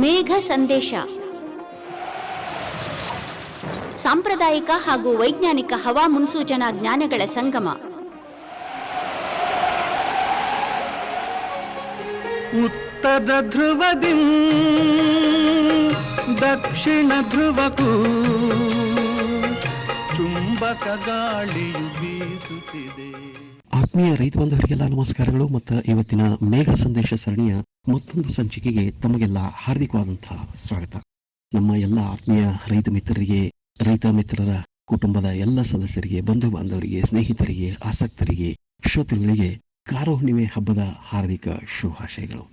ಮೇಘ ಸಂದೇಶ. ಸಾಂಪ್ರದಾಯಿಕ ಹಾಗೂ ವೈಜ್ಞಾನಿಕ ಹವಾ ಮುನ್ಸೂಚನಾ ಜ್ಞಾನಗಳ ಸಂಗಮ. ಉತ್ತರ ಧ್ರುವದಿ ದಕ್ಷಿಣ ಧ್ರುವಕ್ಕೂ ಚುಂಬಕ ಗಾಳಿಯು ಬೀಸುತ್ತಿದೆ. ಆತ್ಮೀಯ ರೈತ ಬಂಧುವರಿಗೆಲ್ಲ ನಮಸ್ಕಾರಗಳು ಮತ್ತು ಇವತ್ತಿನ ಮೇಘ ಸಂದೇಶ ಸರಣಿಯ ಮತ್ತೊಂದು ಸಂಚಿಕೆಗೆ ತಮಗೆಲ್ಲ ಹಾರ್ದಿಕವಾದಂತಹ ಸ್ವಾಗತ. ನಮ್ಮ ಎಲ್ಲ ಆತ್ಮೀಯ ರೈತ ಮಿತ್ರರಿಗೆ, ರೈತ ಮಿತ್ರರ ಕುಟುಂಬದ ಎಲ್ಲ ಸದಸ್ಯರಿಗೆ ಬಂಧು ಬಾಂಧವರಿಗೆ ಸ್ನೇಹಿತರಿಗೆ, ಆಸಕ್ತರಿಗೆ, ಶ್ರೋತೃಗಳಿಗೆ ಕಾರಹುಣ್ಣಿಮೆ ಹಬ್ಬದ ಹಾರ್ದಿಕ ಶುಭಾಶಯಗಳು.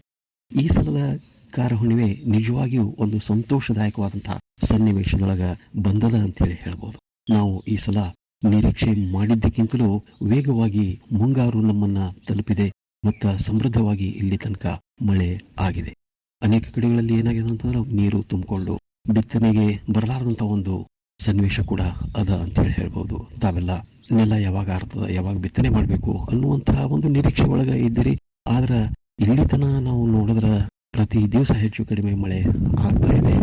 ಈ ಸಲದ ಕಾರಹುಣ್ಣಿಮೆ ನಿಜವಾಗಿಯೂ ಒಂದು ಸಂತೋಷದಾಯಕವಾದಂತಹ ಸನ್ನಿವೇಶದೊಳಗ ಬಂದದ ಅಂತೇಳಿ ಹೇಳ್ಬೋದು. ನಾವು ಈ ಸಲ ನಿರೀಕ್ಷೆ ಮಾಡಿದ್ದಕ್ಕಿಂತಲೂ ವೇಗವಾಗಿ ಮುಂಗಾರು ನಮ್ಮನ್ನ ತಲುಪಿದೆ. ಮತ್ತು ಸಮೃದ್ಧವಾಗಿ ಇಲ್ಲಿ ತನಕ ಮಳೆ ಆಗಿದೆ. ಅನೇಕ ಕಡೆಗಳಲ್ಲಿ ಏನಾಗಿದೆ ಅಂತಂದ್ರೆ ನೀರು ತುಂಬಿಕೊಂಡು ಬಿತ್ತನೆಗೆ ಬರಲಾರದಂತ ಒಂದು ಸನ್ನಿವೇಶ ಕೂಡ ಅದ ಅಂತೇಳಿ ಹೇಳ್ಬೋದು. ತಾವೆಲ್ಲ ನೆಲ ಯಾವಾಗ ಆರ್ತದ, ಯಾವಾಗ ಬಿತ್ತನೆ ಮಾಡಬೇಕು ಅನ್ನುವಂತಹ ಒಂದು ನಿರೀಕ್ಷೆ ಒಳಗ ಇದ್ದೀರಿ. ಆದ್ರೆ ಇಲ್ಲಿ ತನ ನಾವು ನೋಡಿದ್ರೆ ಪ್ರತಿ ದಿವಸ ಹೆಚ್ಚು ಕಡಿಮೆ ಮಳೆ ಆಗ್ತಾ ಇದೆ.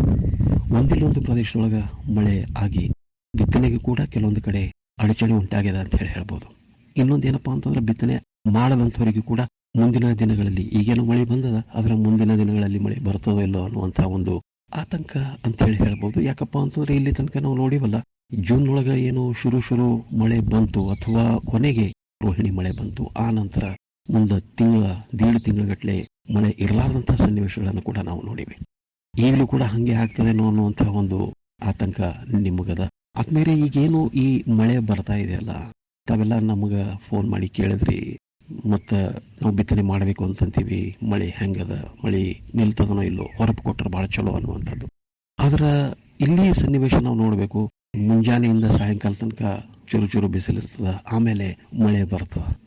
ಒಂದಿಲ್ಲೊಂದು ಪ್ರದೇಶದೊಳಗ ಮಳೆ ಆಗಿ ಬಿತ್ತನೆಗೆ ಕೂಡ ಕೆಲವೊಂದು ಕಡೆ ಅಡಚಣೆ ಉಂಟಾಗಿದೆ ಅಂತ ಹೇಳಿ ಹೇಳ್ಬೋದು. ಇನ್ನೊಂದೇನಪ್ಪಾ ಅಂತಂದ್ರೆ ಬಿತ್ತನೆ ಮಾಡದಂಥವರಿಗೂ ಕೂಡ ಮುಂದಿನ ದಿನಗಳಲ್ಲಿ ಈಗೇನು ಮಳೆ ಬಂದದ, ಅದರ ಮುಂದಿನ ದಿನಗಳಲ್ಲಿ ಮಳೆ ಬರ್ತದೋ ಇಲ್ಲೋ ಅನ್ನುವಂತಹ ಒಂದು ಆತಂಕ ಅಂತ ಹೇಳಿ ಹೇಳ್ಬೋದು. ಯಾಕಪ್ಪ ಅಂತಂದ್ರೆ ಇಲ್ಲಿ ತನಕ ನಾವು ನೋಡಿವಲ್ಲ ಜೂನ್ ಒಳಗ ಏನು ಶುರು ಶುರು ಮಳೆ ಬಂತು ಅಥವಾ ಕೊನೆಗೆ ರೋಹಿಣಿ ಮಳೆ ಬಂತು, ಆ ನಂತರ ಮುಂದೆ ತಿಂಗಳ, ದೀಡ್ ತಿಂಗಳಗಟ್ಲೆ ಮಳೆ ಇರಲಾರದಂಥ ಸನ್ನಿವೇಶಗಳನ್ನು ಕೂಡ ನಾವು ನೋಡಿವಿ. ಈಗಲೂ ಕೂಡ ಹಂಗೆ ಆಗ್ತದೇನೋ ಅನ್ನುವಂತಹ ಒಂದು ಆತಂಕ ನಿಮಗದ. ಆದ್ಮೇಲೆ ಈಗೇನು ಈ ಮಳೆ ಬರ್ತಾ ಇದೆಯಲ್ಲ, ತಾವೆಲ್ಲ ನಮಗ ಫೋನ್ ಮಾಡಿ ಕೇಳಿದ್ರಿ. ಮತ್ತ ನಾವು ಬಿತ್ತನೆ ಮಾಡಬೇಕು ಅಂತಂತೀವಿ. ಮಳೆ ಹೆಂಗದ? ಮಳೆ ನಿಲ್ತದನೋ ಇಲ್ಲೋ? ಹೊರಪು ಕೊಟ್ಟರೆ ಭಾಳ ಚಲೋ ಅನ್ನುವಂಥದ್ದು. ಆದ್ರೆ ಇಲ್ಲಿ ಸನ್ನಿವೇಶ ನಾವು ನೋಡಬೇಕು. ಮುಂಜಾನೆಯಿಂದ ಸಾಯಂಕಾಲ ತನಕ ಚುರು ಚುರು ಬಿಸಿಲಿರ್ತದ ಆಮೇಲೆ ಮಳೆ ಬರ್ತದೆ.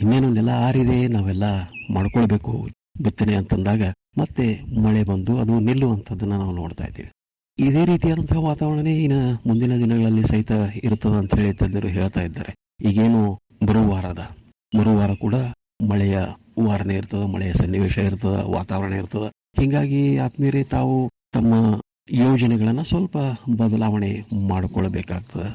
ಇನ್ನೇನು ನೆಲ ಆರಿದೆ ನಾವೆಲ್ಲ ಮಾಡ್ಕೊಳ್ಬೇಕು. ಬಿತ್ತನೆ ಅಂತಂದಾಗ ಮತ್ತೆ ಮಳೆ ಬಂದು ಅದು ನಿಲ್ಲುವಂಥದ್ದನ್ನು ನಾವು ನೋಡ್ತಾ ಇದ್ದೀವಿ. ಇದೇ ರೀತಿಯಾದಂತಹ ವಾತಾವರಣನೇ ಇನ್ನು ಮುಂದಿನ ದಿನಗಳಲ್ಲಿ ಸಹಿತ ಇರ್ತದ ಅಂತ ಹೇಳಿ ತಜ್ಞರು ಹೇಳ್ತಾ ಇದ್ದಾರೆ. ಈಗೇನು ಬರುವ ವಾರದ ಬರುವ ವಾರ ಕೂಡ ಮಳೆಯ ವಾರನೆ ಇರ್ತದ, ಮಳೆಯ ಸನ್ನಿವೇಶ ಇರ್ತದ, ವಾತಾವರಣ ಇರ್ತದ. ಹೀಗಾಗಿ ಆತ್ಮೀಯರೇ, ತಾವು ತಮ್ಮ ಯೋಜನೆಗಳನ್ನು ಸ್ವಲ್ಪ ಬದಲಾವಣೆ ಮಾಡಿಕೊಳ್ಬೇಕಾಗ್ತದೆ.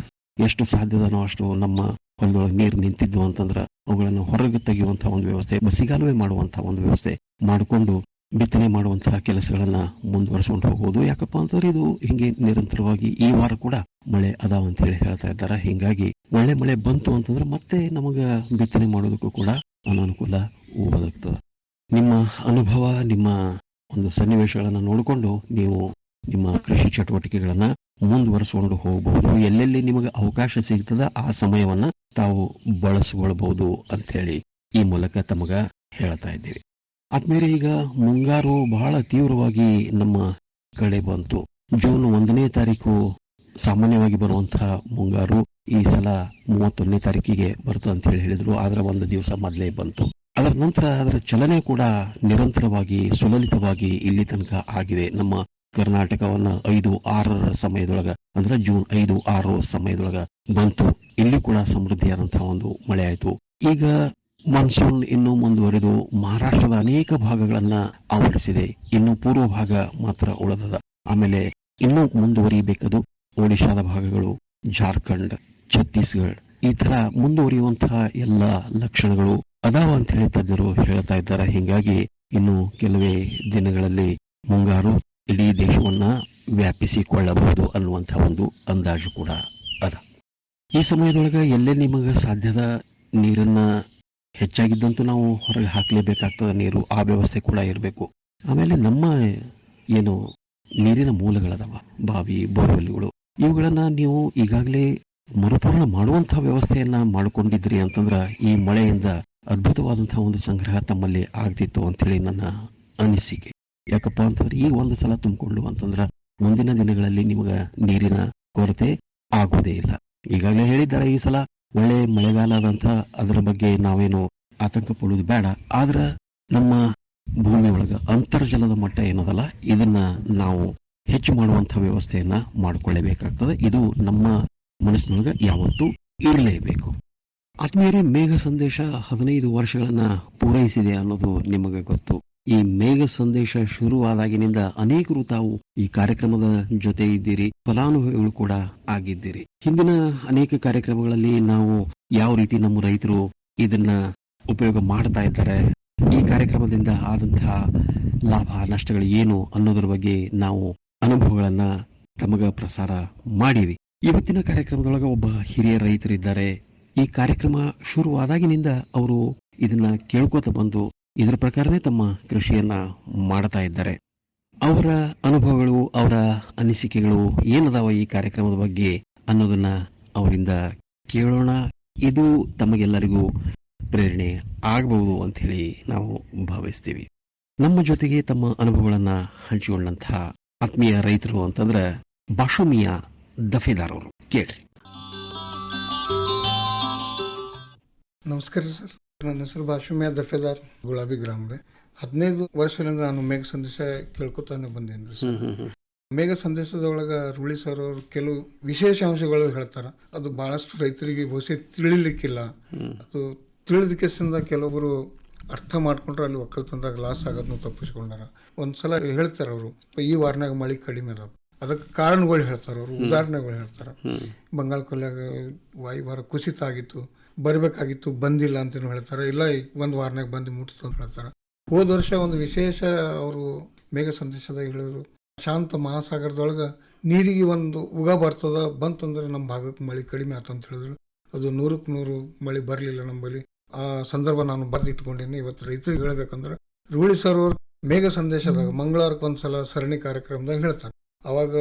ಎಷ್ಟು ಸಾಧ್ಯದನೋ ಅಷ್ಟು ನಮ್ಮ ಹೊಲದೊಳಗೆ ನೀರು ನಿಂತಿದ್ವು ಅಂತಂದ್ರೆ ಅವುಗಳನ್ನು ಹೊರಗೆ ತೆಗೆಯುವಂತಹ ಒಂದು ವ್ಯವಸ್ಥೆ, ಬಸಿಗಾಲುವೆ ಮಾಡುವಂತಹ ಒಂದು ವ್ಯವಸ್ಥೆ ಮಾಡಿಕೊಂಡು ಬಿತ್ತನೆ ಮಾಡುವಂತಹ ಕೆಲಸಗಳನ್ನ ಮುಂದುವರಿಸ್ಕೊಂಡು ಹೋಗೋದು. ಯಾಕಪ್ಪ ಅಂತಂದ್ರೆ ಇದು ಹಿಂಗೆ ನಿರಂತರವಾಗಿ ಈ ವಾರ ಕೂಡ ಮಳೆ ಅದಾವ ಅಂತ ಹೇಳಿ ಹೇಳ್ತಾ ಇದ್ದಾರೆ. ಹಿಂಗಾಗಿ ಒಳ್ಳೆ ಮಳೆ ಬಂತು ಅಂತಂದ್ರೆ ಮತ್ತೆ ನಮಗ ಬಿತ್ತನೆ ಮಾಡೋದಕ್ಕೂ ಕೂಡ ಅನಾನುಕೂಲ ಒದಗ್ತದೆ. ನಿಮ್ಮ ಅನುಭವ, ನಿಮ್ಮ ಒಂದು ಸನ್ನಿವೇಶಗಳನ್ನ ನೋಡಿಕೊಂಡು ನೀವು ನಿಮ್ಮ ಕೃಷಿ ಚಟುವಟಿಕೆಗಳನ್ನ ಮುಂದುವರಿಸಿಕೊಂಡು ಹೋಗಬಹುದು. ಎಲ್ಲೆಲ್ಲಿ ನಿಮಗೆ ಅವಕಾಶ ಸಿಗ್ತದ ಆ ಸಮಯವನ್ನ ತಾವು ಬಳಸಿಕೊಳ್ಳಬಹುದು ಅಂತ ಹೇಳಿ ಈ ಮೂಲಕ ತಮಗ ಹೇಳ್ತಾ ಇದ್ದೀವಿ. ಆದ್ಮೇಲೆ ಈಗ ಮುಂಗಾರು ಬಹಳ ತೀವ್ರವಾಗಿ ನಮ್ಮ ಕಡೆ ಬಂತು. ಜೂನ್ ಒಂದನೇ ತಾರೀಕು ಸಾಮಾನ್ಯವಾಗಿ ಬರುವಂತಹ ಮುಂಗಾರು ಈ ಸಲ ಮೂವತ್ತೊಂದನೇ ತಾರೀಕಿಗೆ ಬರುತ್ತೆ ಅಂತ ಹೇಳಿ ಹೇಳಿದ್ರು. ಆದ್ರೆ ಒಂದು ದಿವಸ ಮೊದಲೇ ಬಂತು. ಅದರ ನಂತರ ಅದರ ಚಲನೆ ಕೂಡ ನಿರಂತರವಾಗಿ ಸುಲಲಿತವಾಗಿ ಇಲ್ಲಿ ತನಕ ಆಗಿದೆ. ನಮ್ಮ ಕರ್ನಾಟಕವನ್ನ ಐದು ಆರರ ಸಮಯದೊಳಗ ಅಂದ್ರೆ ಜೂನ್ ಐದು ಆರು ಸಮಯದೊಳಗ ಬಂತು. ಇಲ್ಲಿ ಕೂಡ ಸಮೃದ್ಧಿಯಾದಂತಹ ಒಂದು ಮಳೆ ಆಯಿತು. ಈಗ ಮಾನ್ಸೂನ್ ಇನ್ನು ಮುಂದುವರೆದು ಮಹಾರಾಷ್ಟ್ರದ ಅನೇಕ ಭಾಗಗಳನ್ನ ಆವರಿಸಿದೆ. ಇನ್ನು ಪೂರ್ವ ಭಾಗ ಮಾತ್ರ ಉಳಿದದ. ಆಮೇಲೆ ಇನ್ನೂ ಮುಂದುವರಿಯಬೇಕದು ಒಡಿಶಾದ ಭಾಗಗಳು, ಜಾರ್ಖಂಡ್, ಛತ್ತೀಸ್ಗಢ. ಈ ತರ ಮುಂದುವರಿಯುವಂತಹ ಎಲ್ಲ ಲಕ್ಷಣಗಳು ಅದಾವ ಅಂತ ಹೇಳಿ ತಜ್ಞರು ಹೇಳ್ತಾ ಇದ್ದಾರೆ. ಹಿಂಗಾಗಿ ಇನ್ನು ಕೆಲವೇ ದಿನಗಳಲ್ಲಿ ಮುಂಗಾರು ಇಡೀ ದೇಶವನ್ನ ವ್ಯಾಪಿಸಿಕೊಳ್ಳಬಹುದು ಅನ್ನುವಂತಹ ಒಂದು ಅಂದಾಜು ಕೂಡ ಅದ. ಈ ಸಮಯದೊಳಗೆ ಎಲ್ಲೇ ನಿಮಗೆ ಸಾಧ್ಯದ ನೀರನ್ನ ಹೆಚ್ಚಾಗಿದ್ದಂತೂ ನಾವು ಹೊರಗೆ ಹಾಕಲೇಬೇಕಾಗ್ತದೆ, ನೀರು ಆ ವ್ಯವಸ್ಥೆ ಕೂಡ ಇರಬೇಕು. ಆಮೇಲೆ ನಮ್ಮ ಏನು ನೀರಿನ ಮೂಲಗಳದಾವ, ಬಾವಿ, ಬೋರ್ವೆಲ್ಗಳು, ಇವುಗಳನ್ನ ನೀವು ಈಗಾಗಲೇ ಮರುಪೂರ್ಣ ಮಾಡುವಂತಹ ವ್ಯವಸ್ಥೆಯನ್ನು ಮಾಡಿಕೊಂಡಿದ್ರಿ ಅಂತಂದ್ರ ಈ ಮಳೆಯಿಂದ ಅದ್ಭುತವಾದಂತಹ ಒಂದು ಸಂಗ್ರಹ ತಮ್ಮಲ್ಲಿ ಆಗ್ತಿತ್ತು ಅಂತೇಳಿ ನನ್ನ ಅನಿಸಿಕೆ. ಯಾಕಪ್ಪ ಅಂತಂದ್ರೆ ಈ ಒಂದು ಸಲ ತುಂಬಿಕೊಂಡು ಅಂತಂದ್ರೆ ಮುಂದಿನ ದಿನಗಳಲ್ಲಿ ನಿಮಗೆ ನೀರಿನ ಕೊರತೆ ಆಗೋದೇ ಇಲ್ಲ. ಈಗಾಗಲೇ ಹೇಳಿದ್ದಾರೆ ಈ ಸಲ ಒಳ್ಳೆ ಮಳೆಗಾಲ ಆದಂತ ಅದರ ಬಗ್ಗೆ ನಾವೇನು ಆತಂಕ ಪಡುವುದು ಬೇಡ. ಆದ್ರೆ ನಮ್ಮ ಭೂಮಿ ಒಳಗೆ ಅಂತರ್ಜಲದ ಮಟ್ಟ ಏನದಲ್ಲ, ಇದನ್ನ ನಾವು ಹೆಚ್ಚು ಮಾಡುವಂತಹ ವ್ಯವಸ್ಥೆಯನ್ನ ಮಾಡಿಕೊಳ್ಳಬೇಕಾಗ್ತದೆ. ಇದು ನಮ್ಮ ಮನಸ್ಸಿನೊಳಗೆ ಯಾವತ್ತೂ ಇರಲೇಬೇಕು. ಆತ್ಮೀಯರೇ, ಮೇಘ ಸಂದೇಶ ಹದಿನೈದು ವರ್ಷಗಳನ್ನ ಪೂರೈಸಿದೆ ಅನ್ನೋದು ನಿಮಗೆ ಗೊತ್ತು. ಈ ಮೇಘ ಸಂದೇಶ ಶುರುವಾದಾಗಿನಿಂದ ಅನೇಕರು ತಾವು ಈ ಕಾರ್ಯಕ್ರಮದ ಜೊತೆ ಇದ್ದೀರಿ ಫಲಾನುಭವಿಗಳು ಕೂಡ ಆಗಿದ್ದೀರಿ. ಹಿಂದಿನ ಅನೇಕ ಕಾರ್ಯಕ್ರಮಗಳಲ್ಲಿ ನಾವು ಯಾವ ರೀತಿ ನಮ್ಮ ರೈತರು ಇದನ್ನ ಉಪಯೋಗ ಮಾಡ್ತಾ ಇದ್ದಾರೆ, ಈ ಕಾರ್ಯಕ್ರಮದಿಂದ ಆದಂತಹ ಲಾಭ, ನಷ್ಟಗಳು ಏನು ಅನ್ನೋದ್ರ ಬಗ್ಗೆ ನಾವು ಅನುಭವಗಳನ್ನ ತಮಗ ಪ್ರಸಾರ ಮಾಡಿವಿ. ಇವತ್ತಿನ ಕಾರ್ಯಕ್ರಮದೊಳಗ ಒಬ್ಬ ಹಿರಿಯ ರೈತರಿದ್ದಾರೆ. ಈ ಕಾರ್ಯಕ್ರಮ ಶುರುವಾದಾಗಿನಿಂದ ಅವರು ಇದನ್ನ ಕೇಳ್ಕೋತ ಬಂದು ಇದರ ಪ್ರಕಾರನೇ ತಮ್ಮ ಕೃಷಿಯನ್ನು ಮಾಡ್ತಾ ಇದ್ದಾರೆ. ಅವರ ಅನುಭವಗಳು, ಅವರ ಅನಿಸಿಕೆಗಳು ಏನದಾವ ಈ ಕಾರ್ಯಕ್ರಮದ ಬಗ್ಗೆ ಅನ್ನೋದನ್ನ ಅವರಿಂದ ಕೇಳೋಣ. ಇದು ತಮಗೆಲ್ಲರಿಗೂ ಪ್ರೇರಣೆ ಆಗಬಹುದು ಅಂತ ಹೇಳಿ ನಾವು ಭಾವಿಸ್ತೀವಿ. ನಮ್ಮ ಜೊತೆಗೆ ತಮ್ಮ ಅನುಭವಗಳನ್ನ ಹಂಚಿಕೊಂಡಂತಹ ಆತ್ಮೀಯ ರೈತರು ಅಂತಂದ್ರೆ ಬಾಷುಮಿಯ ದಫೇದಾರ್ ಅವರು. ಕೇಳ್ರಿ. ನಮಸ್ಕಾರ ಸರ್. ನನ್ನ ಹೆಸರು ಭಾಷುಮ್ಯ ದಫೇದಾರ್ ಗುಲಾಬಿ ಗ್ರಾಮ ರೀ ಹದಿನೈದು ವರ್ಷದಿಂದ ನಾನು ಮೇಘ ಸಂದೇಶ ಕೇಳ್ಕೊತಾನೆ ಬಂದೇನಿ ರೀ ಸರ್ ಮೇಘ ಸಂದೇಶದೊಳಗ ರುಳಿ ಸರ್ ಅವರು ಕೆಲವು ವಿಶೇಷ ಅಂಶಗಳು ಹೇಳ್ತಾರ. ಅದು ಬಹಳಷ್ಟು ರೈತರಿಗೆ ಬಹುಶಃ ತಿಳಿಲಿಕ್ಕಿಲ್ಲ. ಅದು ತಿಳಿದಕ್ಕೆಸಿಂದ ಕೆಲವೊಬ್ಬರು ಅರ್ಥ ಮಾಡ್ಕೊಂಡ್ರೆ ಅಲ್ಲಿ ಒಕ್ಕಲ್ತನದಾಗ ಲಾಸ್ ಆಗೋದನ್ನು ತಪ್ಪಿಸ್ಕೊಂಡಾರ. ಒಂದ್ಸಲ ಹೇಳ್ತಾರ ಅವರು ಈ ವಾರನಾಗ ಮಳೆ ಕಡಿಮೆ ಅದ ಅದಕ್ಕೆ ಕಾರಣಗಳು ಹೇಳ್ತಾರ ಅವರು ಉದಾಹರಣೆಗಳು ಹೇಳ್ತಾರ. ಬಂಗಾಳ ಕೊಲ್ಯಾಗ ವಾಯುಭಾರ ಕುಸಿತ ಆಗಿತ್ತು. ಬರಬೇಕಾಗಿತ್ತು, ಬಂದಿಲ್ಲ ಅಂತ ಹೇಳ್ತಾರೆ. ಇಲ್ಲ ಒಂದು ವಾರನಾಗ ಬಂದು ಮುಟ್ಟಿಸ್ತು ಅಂತ ಹೇಳ್ತಾರೆ. ಹೋದ ವರ್ಷ ಒಂದು ವಿಶೇಷ ಅವರು ಮೇಘ ಸಂದೇಶದಾಗ ಹೇಳಿದ್ರು. ಶಾಂತ ಮಹಾಸಾಗರದೊಳಗೆ ನೀರಿಗೆ ಒಂದು ಉಗ ಬರ್ತದ, ಬಂತಂದ್ರೆ ನಮ್ಮ ಭಾಗಕ್ಕೆ ಮಳೆ ಕಡಿಮೆ ಆಯ್ತು ಅಂತ ಹೇಳಿದ್ರು. ಅದು ನೂರಕ್ಕೆ ನೂರು ಮಳೆ ಬರಲಿಲ್ಲ ನಮ್ಮಲ್ಲಿ ಆ ಸಂದರ್ಭ ನಾನು ಬರೆದಿಟ್ಕೊಂಡಿನಿ. ಇವತ್ತು ರೈತರಿಗೆ ಹೇಳ್ಬೇಕಂದ್ರೆ, ರೂಳಿ ಸರ್ ಅವರು ಮೇಘ ಸಂದೇಶದಾಗ ಮಂಗಳವಾರಕ್ಕೆ ಒಂದ್ಸಲ ಸರಣಿ ಕಾರ್ಯಕ್ರಮದಾಗ ಹೇಳ್ತಾರೆ. ಅವಾಗ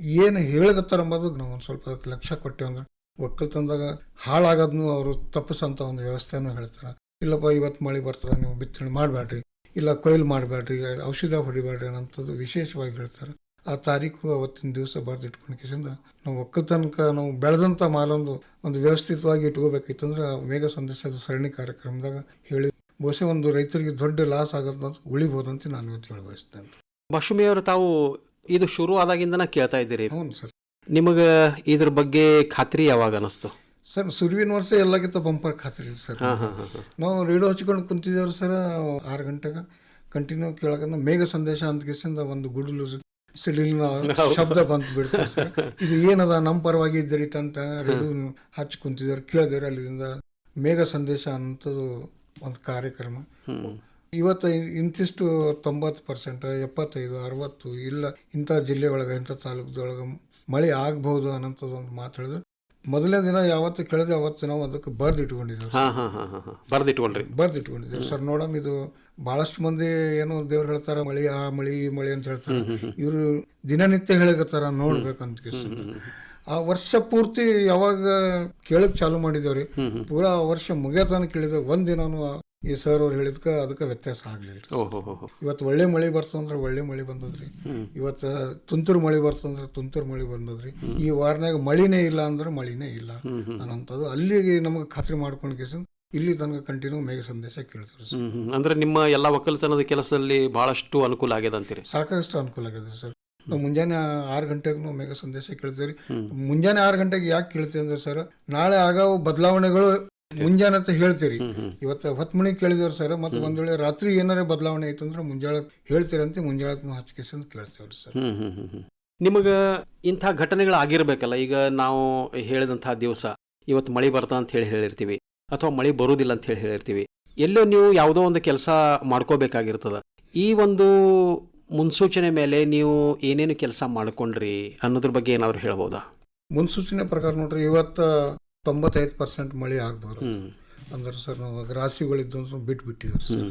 ಏನು ಹೇಳಕತ್ತಾರ ಅಂಬೋದು ನಾವು ಒಂದು ಸ್ವಲ್ಪ ಲಕ್ಷ್ಯ ಕೊಟ್ಟೆವು ಅಂದ್ರೆ ಒಕ್ಕಲ್ತನದಾಗ ಹಾಳಾಗೋದನ್ನು ಅವರು ತಪ್ಪಿಸಂತ ಒಂದು ವ್ಯವಸ್ಥೆಯನ್ನು ಹೇಳ್ತಾರೆ. ಇಲ್ಲಪ್ಪ ಇವತ್ತು ಮಳೆ ಬರ್ತದ ನೀವು ಬಿತ್ತನೆ ಮಾಡಬೇಡ್ರಿ ಇಲ್ಲ ಕೊಯ್ಲು ಮಾಡಬೇಡ್ರಿ ಔಷಧ ಹೊಡಿಬೇಡ್ರಿ ಅನ್ನೋಂಥದ್ದು ವಿಶೇಷವಾಗಿ ಹೇಳ್ತಾರೆ. ಆ ತಾರೀಕು ಅವತ್ತಿನ ದಿವಸ ಬರೆದಿಟ್ಕೊಂಡು ಕಿಸಿಂದ ನಾವು ಒಕ್ಕಲ್ತನಕ ನಾವು ಬೆಳೆದಂಥ ಮಾಲೊಂದು ಒಂದು ವ್ಯವಸ್ಥಿತವಾಗಿ ಇಟ್ಕೋಬೇಕಿತ್ತಂದ್ರೆ ಆ ಮೇಘ ಸಂದೇಶದ ಸರಣಿ ಕಾರ್ಯಕ್ರಮದಾಗ ಹೇಳಿ ಬಹುಶಃ ಒಂದು ರೈತರಿಗೆ ದೊಡ್ಡ ಲಾಸ್ ಆಗೋದು ಉಳಿಬೋದಂತ ನಾನು ಇವತ್ತು ಹೇಳಿ ಬಯಸ್ತೇನೆ ಅವರು ತಾವು ಇದು ಶುರು ಆದಾಗಿಂದನ ಕೇಳ್ತಾ ಇದ್ದೀರಿ. ಹ್ಞೂ ಸರ್. ನಿಮಗ ಇದ್ರ ಬಗ್ಗೆ ಖಾತ್ರಿ ಯಾವಾಗ ಅನಿಸ್ತು? ಸರ್ ಸುರುವಿನ ವರ್ಷ ಎಲ್ಲಕ್ಕಿಂತ ಬಂಪರ್ ಖಾತ್ರಿ ಸರ್. ಹಾ ಹಾ ಹಾ ಹಾ. ನಾವು ರೇಡಿಯೋ ಹಚ್ಕೊಂಡು ಕುಂತಿದ್ದೇವ್ರಿ ಸರ್ ಆರು ಗಂಟೆಗೆ. ಕಂಟಿನ್ಯೂ ಕೇಳಕಂದ್ರೆ ಮೇಘ ಸಂದೇಶ ಅಂತ ಕಿಸಿಂದ ಒಂದು ಗುಡುಲು ಸಿಡಿಲಿನ ಶಬ್ದ ಬಂತು ಬಿಡ್ತಾರೆ ಸರ್. ಇದು ಏನದ ನಮ್ಮ ಪರವಾಗಿ ಇದ್ದರಿ ಅಂತ ರೇಡಿಯೋ ಹಚ್ಚಿ ಕುಂತಿದ್ದೇವ್ರು ಕೇಳಿದೇವ್ರಿ ಅಲ್ಲಿಂದ ಮೇಘ ಸಂದೇಶ ಅಂತದ್ದು ಒಂದು ಕಾರ್ಯಕ್ರಮ. ಇವತ್ತು ಇಂತಿಷ್ಟು ತೊಂಬತ್ತು ಪರ್ಸೆಂಟ್ ಎಪ್ಪತ್ತೈದು ಅರವತ್ತು ಇಲ್ಲ ಇಂಥ ಜಿಲ್ಲೆ ಒಳಗೆ ಇಂಥ ತಾಲೂಕದೊಳಗೆ ಮಳೆ ಆಗ್ಬಹುದು ಅನ್ನೋಂಥದ್ದು ಒಂದು ಮಾತು ಹೇಳಿದ್ರು. ಮೊದಲನೇ ದಿನ ಯಾವತ್ತು ಕೇಳಿದ್ರೆ ಅವತ್ತು ನಾವು ಅದಕ್ಕೆ ಬರ್ದು ಇಟ್ಕೊಂಡಿದ್ದೇವೆ ಹಾ ಹಾ ಹಾ ಹಾ ಹಾ. ಬರ್ದಿಟ್ಕೊಳ್ರಿ ಬರ್ದು ಇಟ್ಕೊಂಡಿದ್ದೇವೆ ಸರ್. ನೋಡಮ್ ಇದು ಬಹಳಷ್ಟು ಮಂದಿ ಏನೋ ದೇವ್ರು ಹೇಳ್ತಾರ ಮಳಿ ಆ ಮಳಿ ಈ ಮಳಿ ಅಂತ ಹೇಳ್ತಾರೆ. ಇವರು ದಿನನಿತ್ಯ ಹೇಳಕತ್ತಾರ ನೋಡ್ಬೇಕಂತ. ಆ ವರ್ಷ ಪೂರ್ತಿ ಯಾವಾಗ ಕೇಳಕ್ ಚಾಲು ಮಾಡಿದೇವ್ರಿ ಪೂರಾ ಆ ವರ್ಷ ಮುಗಿಯತನ ಕೇಳಿದ ಒಂದ್ ದಿನಾನು ಈ ಸರ್ ಅವ್ರು ಹೇಳಿದ್ಕ ಅದಕ್ಕೆ ವ್ಯತ್ಯಾಸ ಆಗ್ಲಿಲ್ಲ. ಇವತ್ತು ಒಳ್ಳೆ ಮಳೆ ಬರ್ತದಂದ್ರೆ ಒಳ್ಳೆ ಮಳೆ ಬಂದದ್ರಿ. ಇವತ್ತು ತುಂತುರು ಮಳೆ ಬರ್ತದಂದ್ರೆ ತುಂತುರು ಮಳೆ ಬಂದದ್ರಿ. ಈ ವಾರನಾಗ ಮಳಿನೇ ಇಲ್ಲ ಅಂದ್ರೆ ಮಳಿನೇ ಇಲ್ಲ ಅನ್ನೋಂಥದ್ದು ಅಲ್ಲಿಗೆ ನಮಗೆ ಖಾತ್ರಿ ಮಾಡ್ಕೊಂಡು ಕೇಸ ಇಲ್ಲಿ ತನಕ ಕಂಟಿನ್ಯೂ ಮೇಘ ಸಂದೇಶ ಕೇಳ್ತೀವಿ. ಅಂದ್ರೆ ನಿಮ್ಮ ಎಲ್ಲ ಒಕ್ಕಲತನದ ಕೆಲಸದಲ್ಲಿ ಬಹಳಷ್ಟು ಅನುಕೂಲ ಆಗ್ಯದ ಅಂತೀರಿ? ಸಾಕಷ್ಟು ಅನುಕೂಲ ಆಗಿದೆ ಸರ್. ನಾವು ಮುಂಜಾನೆ ಆರು ಗಂಟೆಗೆ ನಾವು ಮೇಘ ಸಂದೇಶ ಕೇಳ್ತೀವಿ ಮುಂಜಾನೆ ಆರು ಗಂಟೆಗೆ ಯಾಕೆ ಕೇಳ್ತೀವಿ ಅಂದ್ರೆ ಸರ್ ನಾಳೆ ಆಗೋ ಬದಲಾವಣೆಗಳು ಮುಂಜಾನೆ ಅಂತ ಹೇಳ್ತೀರಿ. ಇವತ್ತು ಹೊತ್ಮಣಿ ಕೇಳಿದವ್ರು ಸರ್ ಮತ್ತೆ ಒಂದ್ ವೇಳೆ ರಾತ್ರಿ ಏನಾರ ಬದಲಾವಣೆ ಆಯ್ತು ಅಂದ್ರೆ ಮುಂಜಾನೆ ಹೇಳ್ತೀರಂತೆ ಮುಂಜಾನೆ ಹಚ್ಕೇಸಿ ಅಂತ ಕೇಳ್ತೇವ್ರಿ ಸರ್. ನಿಮಗ ಇಂಥ ಘಟನೆಗಳು ಆಗಿರ್ಬೇಕಲ್ಲ ಈಗ ನಾವು ಹೇಳಿದಂತಹ ದಿವಸ ಇವತ್ತು ಮಳೆ ಬರ್ತಾ ಅಂತ ಹೇಳಿ ಹೇಳಿರ್ತೀವಿ ಅಥವಾ ಮಳೆ ಬರುವುದಿಲ್ಲ ಅಂತ ಹೇಳಿ ಹೇಳಿರ್ತೀವಿ ಎಲ್ಲೋ ನೀವು ಯಾವುದೋ ಒಂದು ಕೆಲಸ ಮಾಡ್ಕೋಬೇಕಾಗಿರ್ತದ. ಈ ಒಂದು ಮುನ್ಸೂಚನೆ ಮೇಲೆ ನೀವು ಏನೇನು ಕೆಲಸ ಮಾಡ್ಕೊಂಡ್ರಿ ಅನ್ನೋದ್ರ ಬಗ್ಗೆ ಏನಾದ್ರು ಹೇಳ್ಬೋದಾ? ಮುನ್ಸೂಚನೆ ಪ್ರಕಾರ ನೋಡ್ರಿ ಇವತ್ತ ತೊಂಬತ್ತೈದು ಪರ್ಸೆಂಟ್ ಮಳೆ ಆಗ್ಬಾರ್ದು ಅಂದ್ರೆ ಸರ್ ನಾವು ರಾಶಿಗಳಿದ್ದು ಅಂದ್ರೆ ಬಿಟ್ಟು ಬಿಟ್ಟಿದ್ರಿ ಸರ್.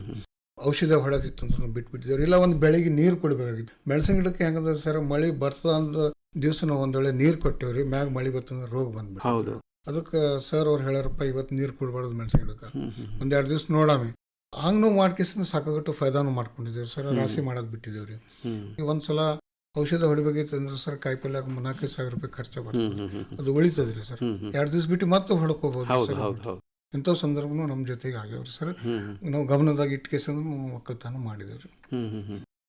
ಔಷಧ ಹೊಡೆದಿತ್ತು ಅಂತ ನಾವು ಬಿಟ್ಟು ಬಿಟ್ಟಿದ್ದೇವೆ ಇಲ್ಲ ಒಂದು ಬೆಳಿಗ್ಗೆ ನೀರು ಕೊಡಬೇಕಾಗಿತ್ತು. ಮೆಣಸಿನ ಗಿಡಕ್ಕೆ ಹೆಂಗಂದ್ರೆ ಸರ್ ಮಳೆ ಬರ್ತದ ಅಂದ ದಿವಸ ನಾವು ಒಂದ್ ವೇಳೆ ನೀರು ಕೊಟ್ಟೇವ್ರಿ ಮ್ಯಾಗ ಮಳೆ ಬರ್ತಂದ್ರೆ ರೋಗ ಬಂದ್ಬಿಟ್ಟು ಹೌದು. ಅದಕ್ಕೆ ಸರ್ ಅವ್ರು ಹೇಳ್ಯಾರಪ್ಪ ಇವತ್ತು ನೀರು ಕೊಡಬಾರ್ದು ಮೆಣಸಿನ ಗಿಡಕ್ಕೆ. ಒಂದೆರಡು ಹ್ಮ್. ಒಂದ್ ಎರಡು ದಿವಸ ನೋಡಾಮಿ. ಹಂಗೂ ಮಾಡ್ಕೇಸಿಂದ ಸಾಕಾಗಟ್ಟು ಫೈದಾನು ಮಾಡ್ಕೊಂಡಿದ್ದೇವೆ ಸರ್ ರಾಶಿ ಮಾಡೋದು ಬಿಟ್ಟಿದ್ದೇವ್ರಿ ಒಂದ್ಸಲ ಔಷಧ ಹೊಡಿಬೇಕಿತ್ತು ಅಂದ್ರೆ ಸರ್ ಕಾಯಿಪಲ್ಯಾಗ ನಾಲ್ಕೈದು ಸಾವಿರ ರೂಪಾಯಿ ಖರ್ಚು ಬರ್ತದೆ. ಅದು ಉಳಿತದ್ರಿ ಸರ್. ಎರಡು ದಿವಸ ಬಿಟ್ಟು ಮತ್ತೆ ಹೊಡ್ಕೋಬಹುದು ಇಂಥ ಸಂದರ್ಭನೂ ನಮ್ಮ ಜೊತೆಗೆ ಆಗ್ಯಾವ್ರಿ ಸರ್. ನಾವು ಗಮನದಾಗ ನಾವು ಒಕ್ಕಲ್ತನ ಮಾಡಿದೇವ್ರಿ.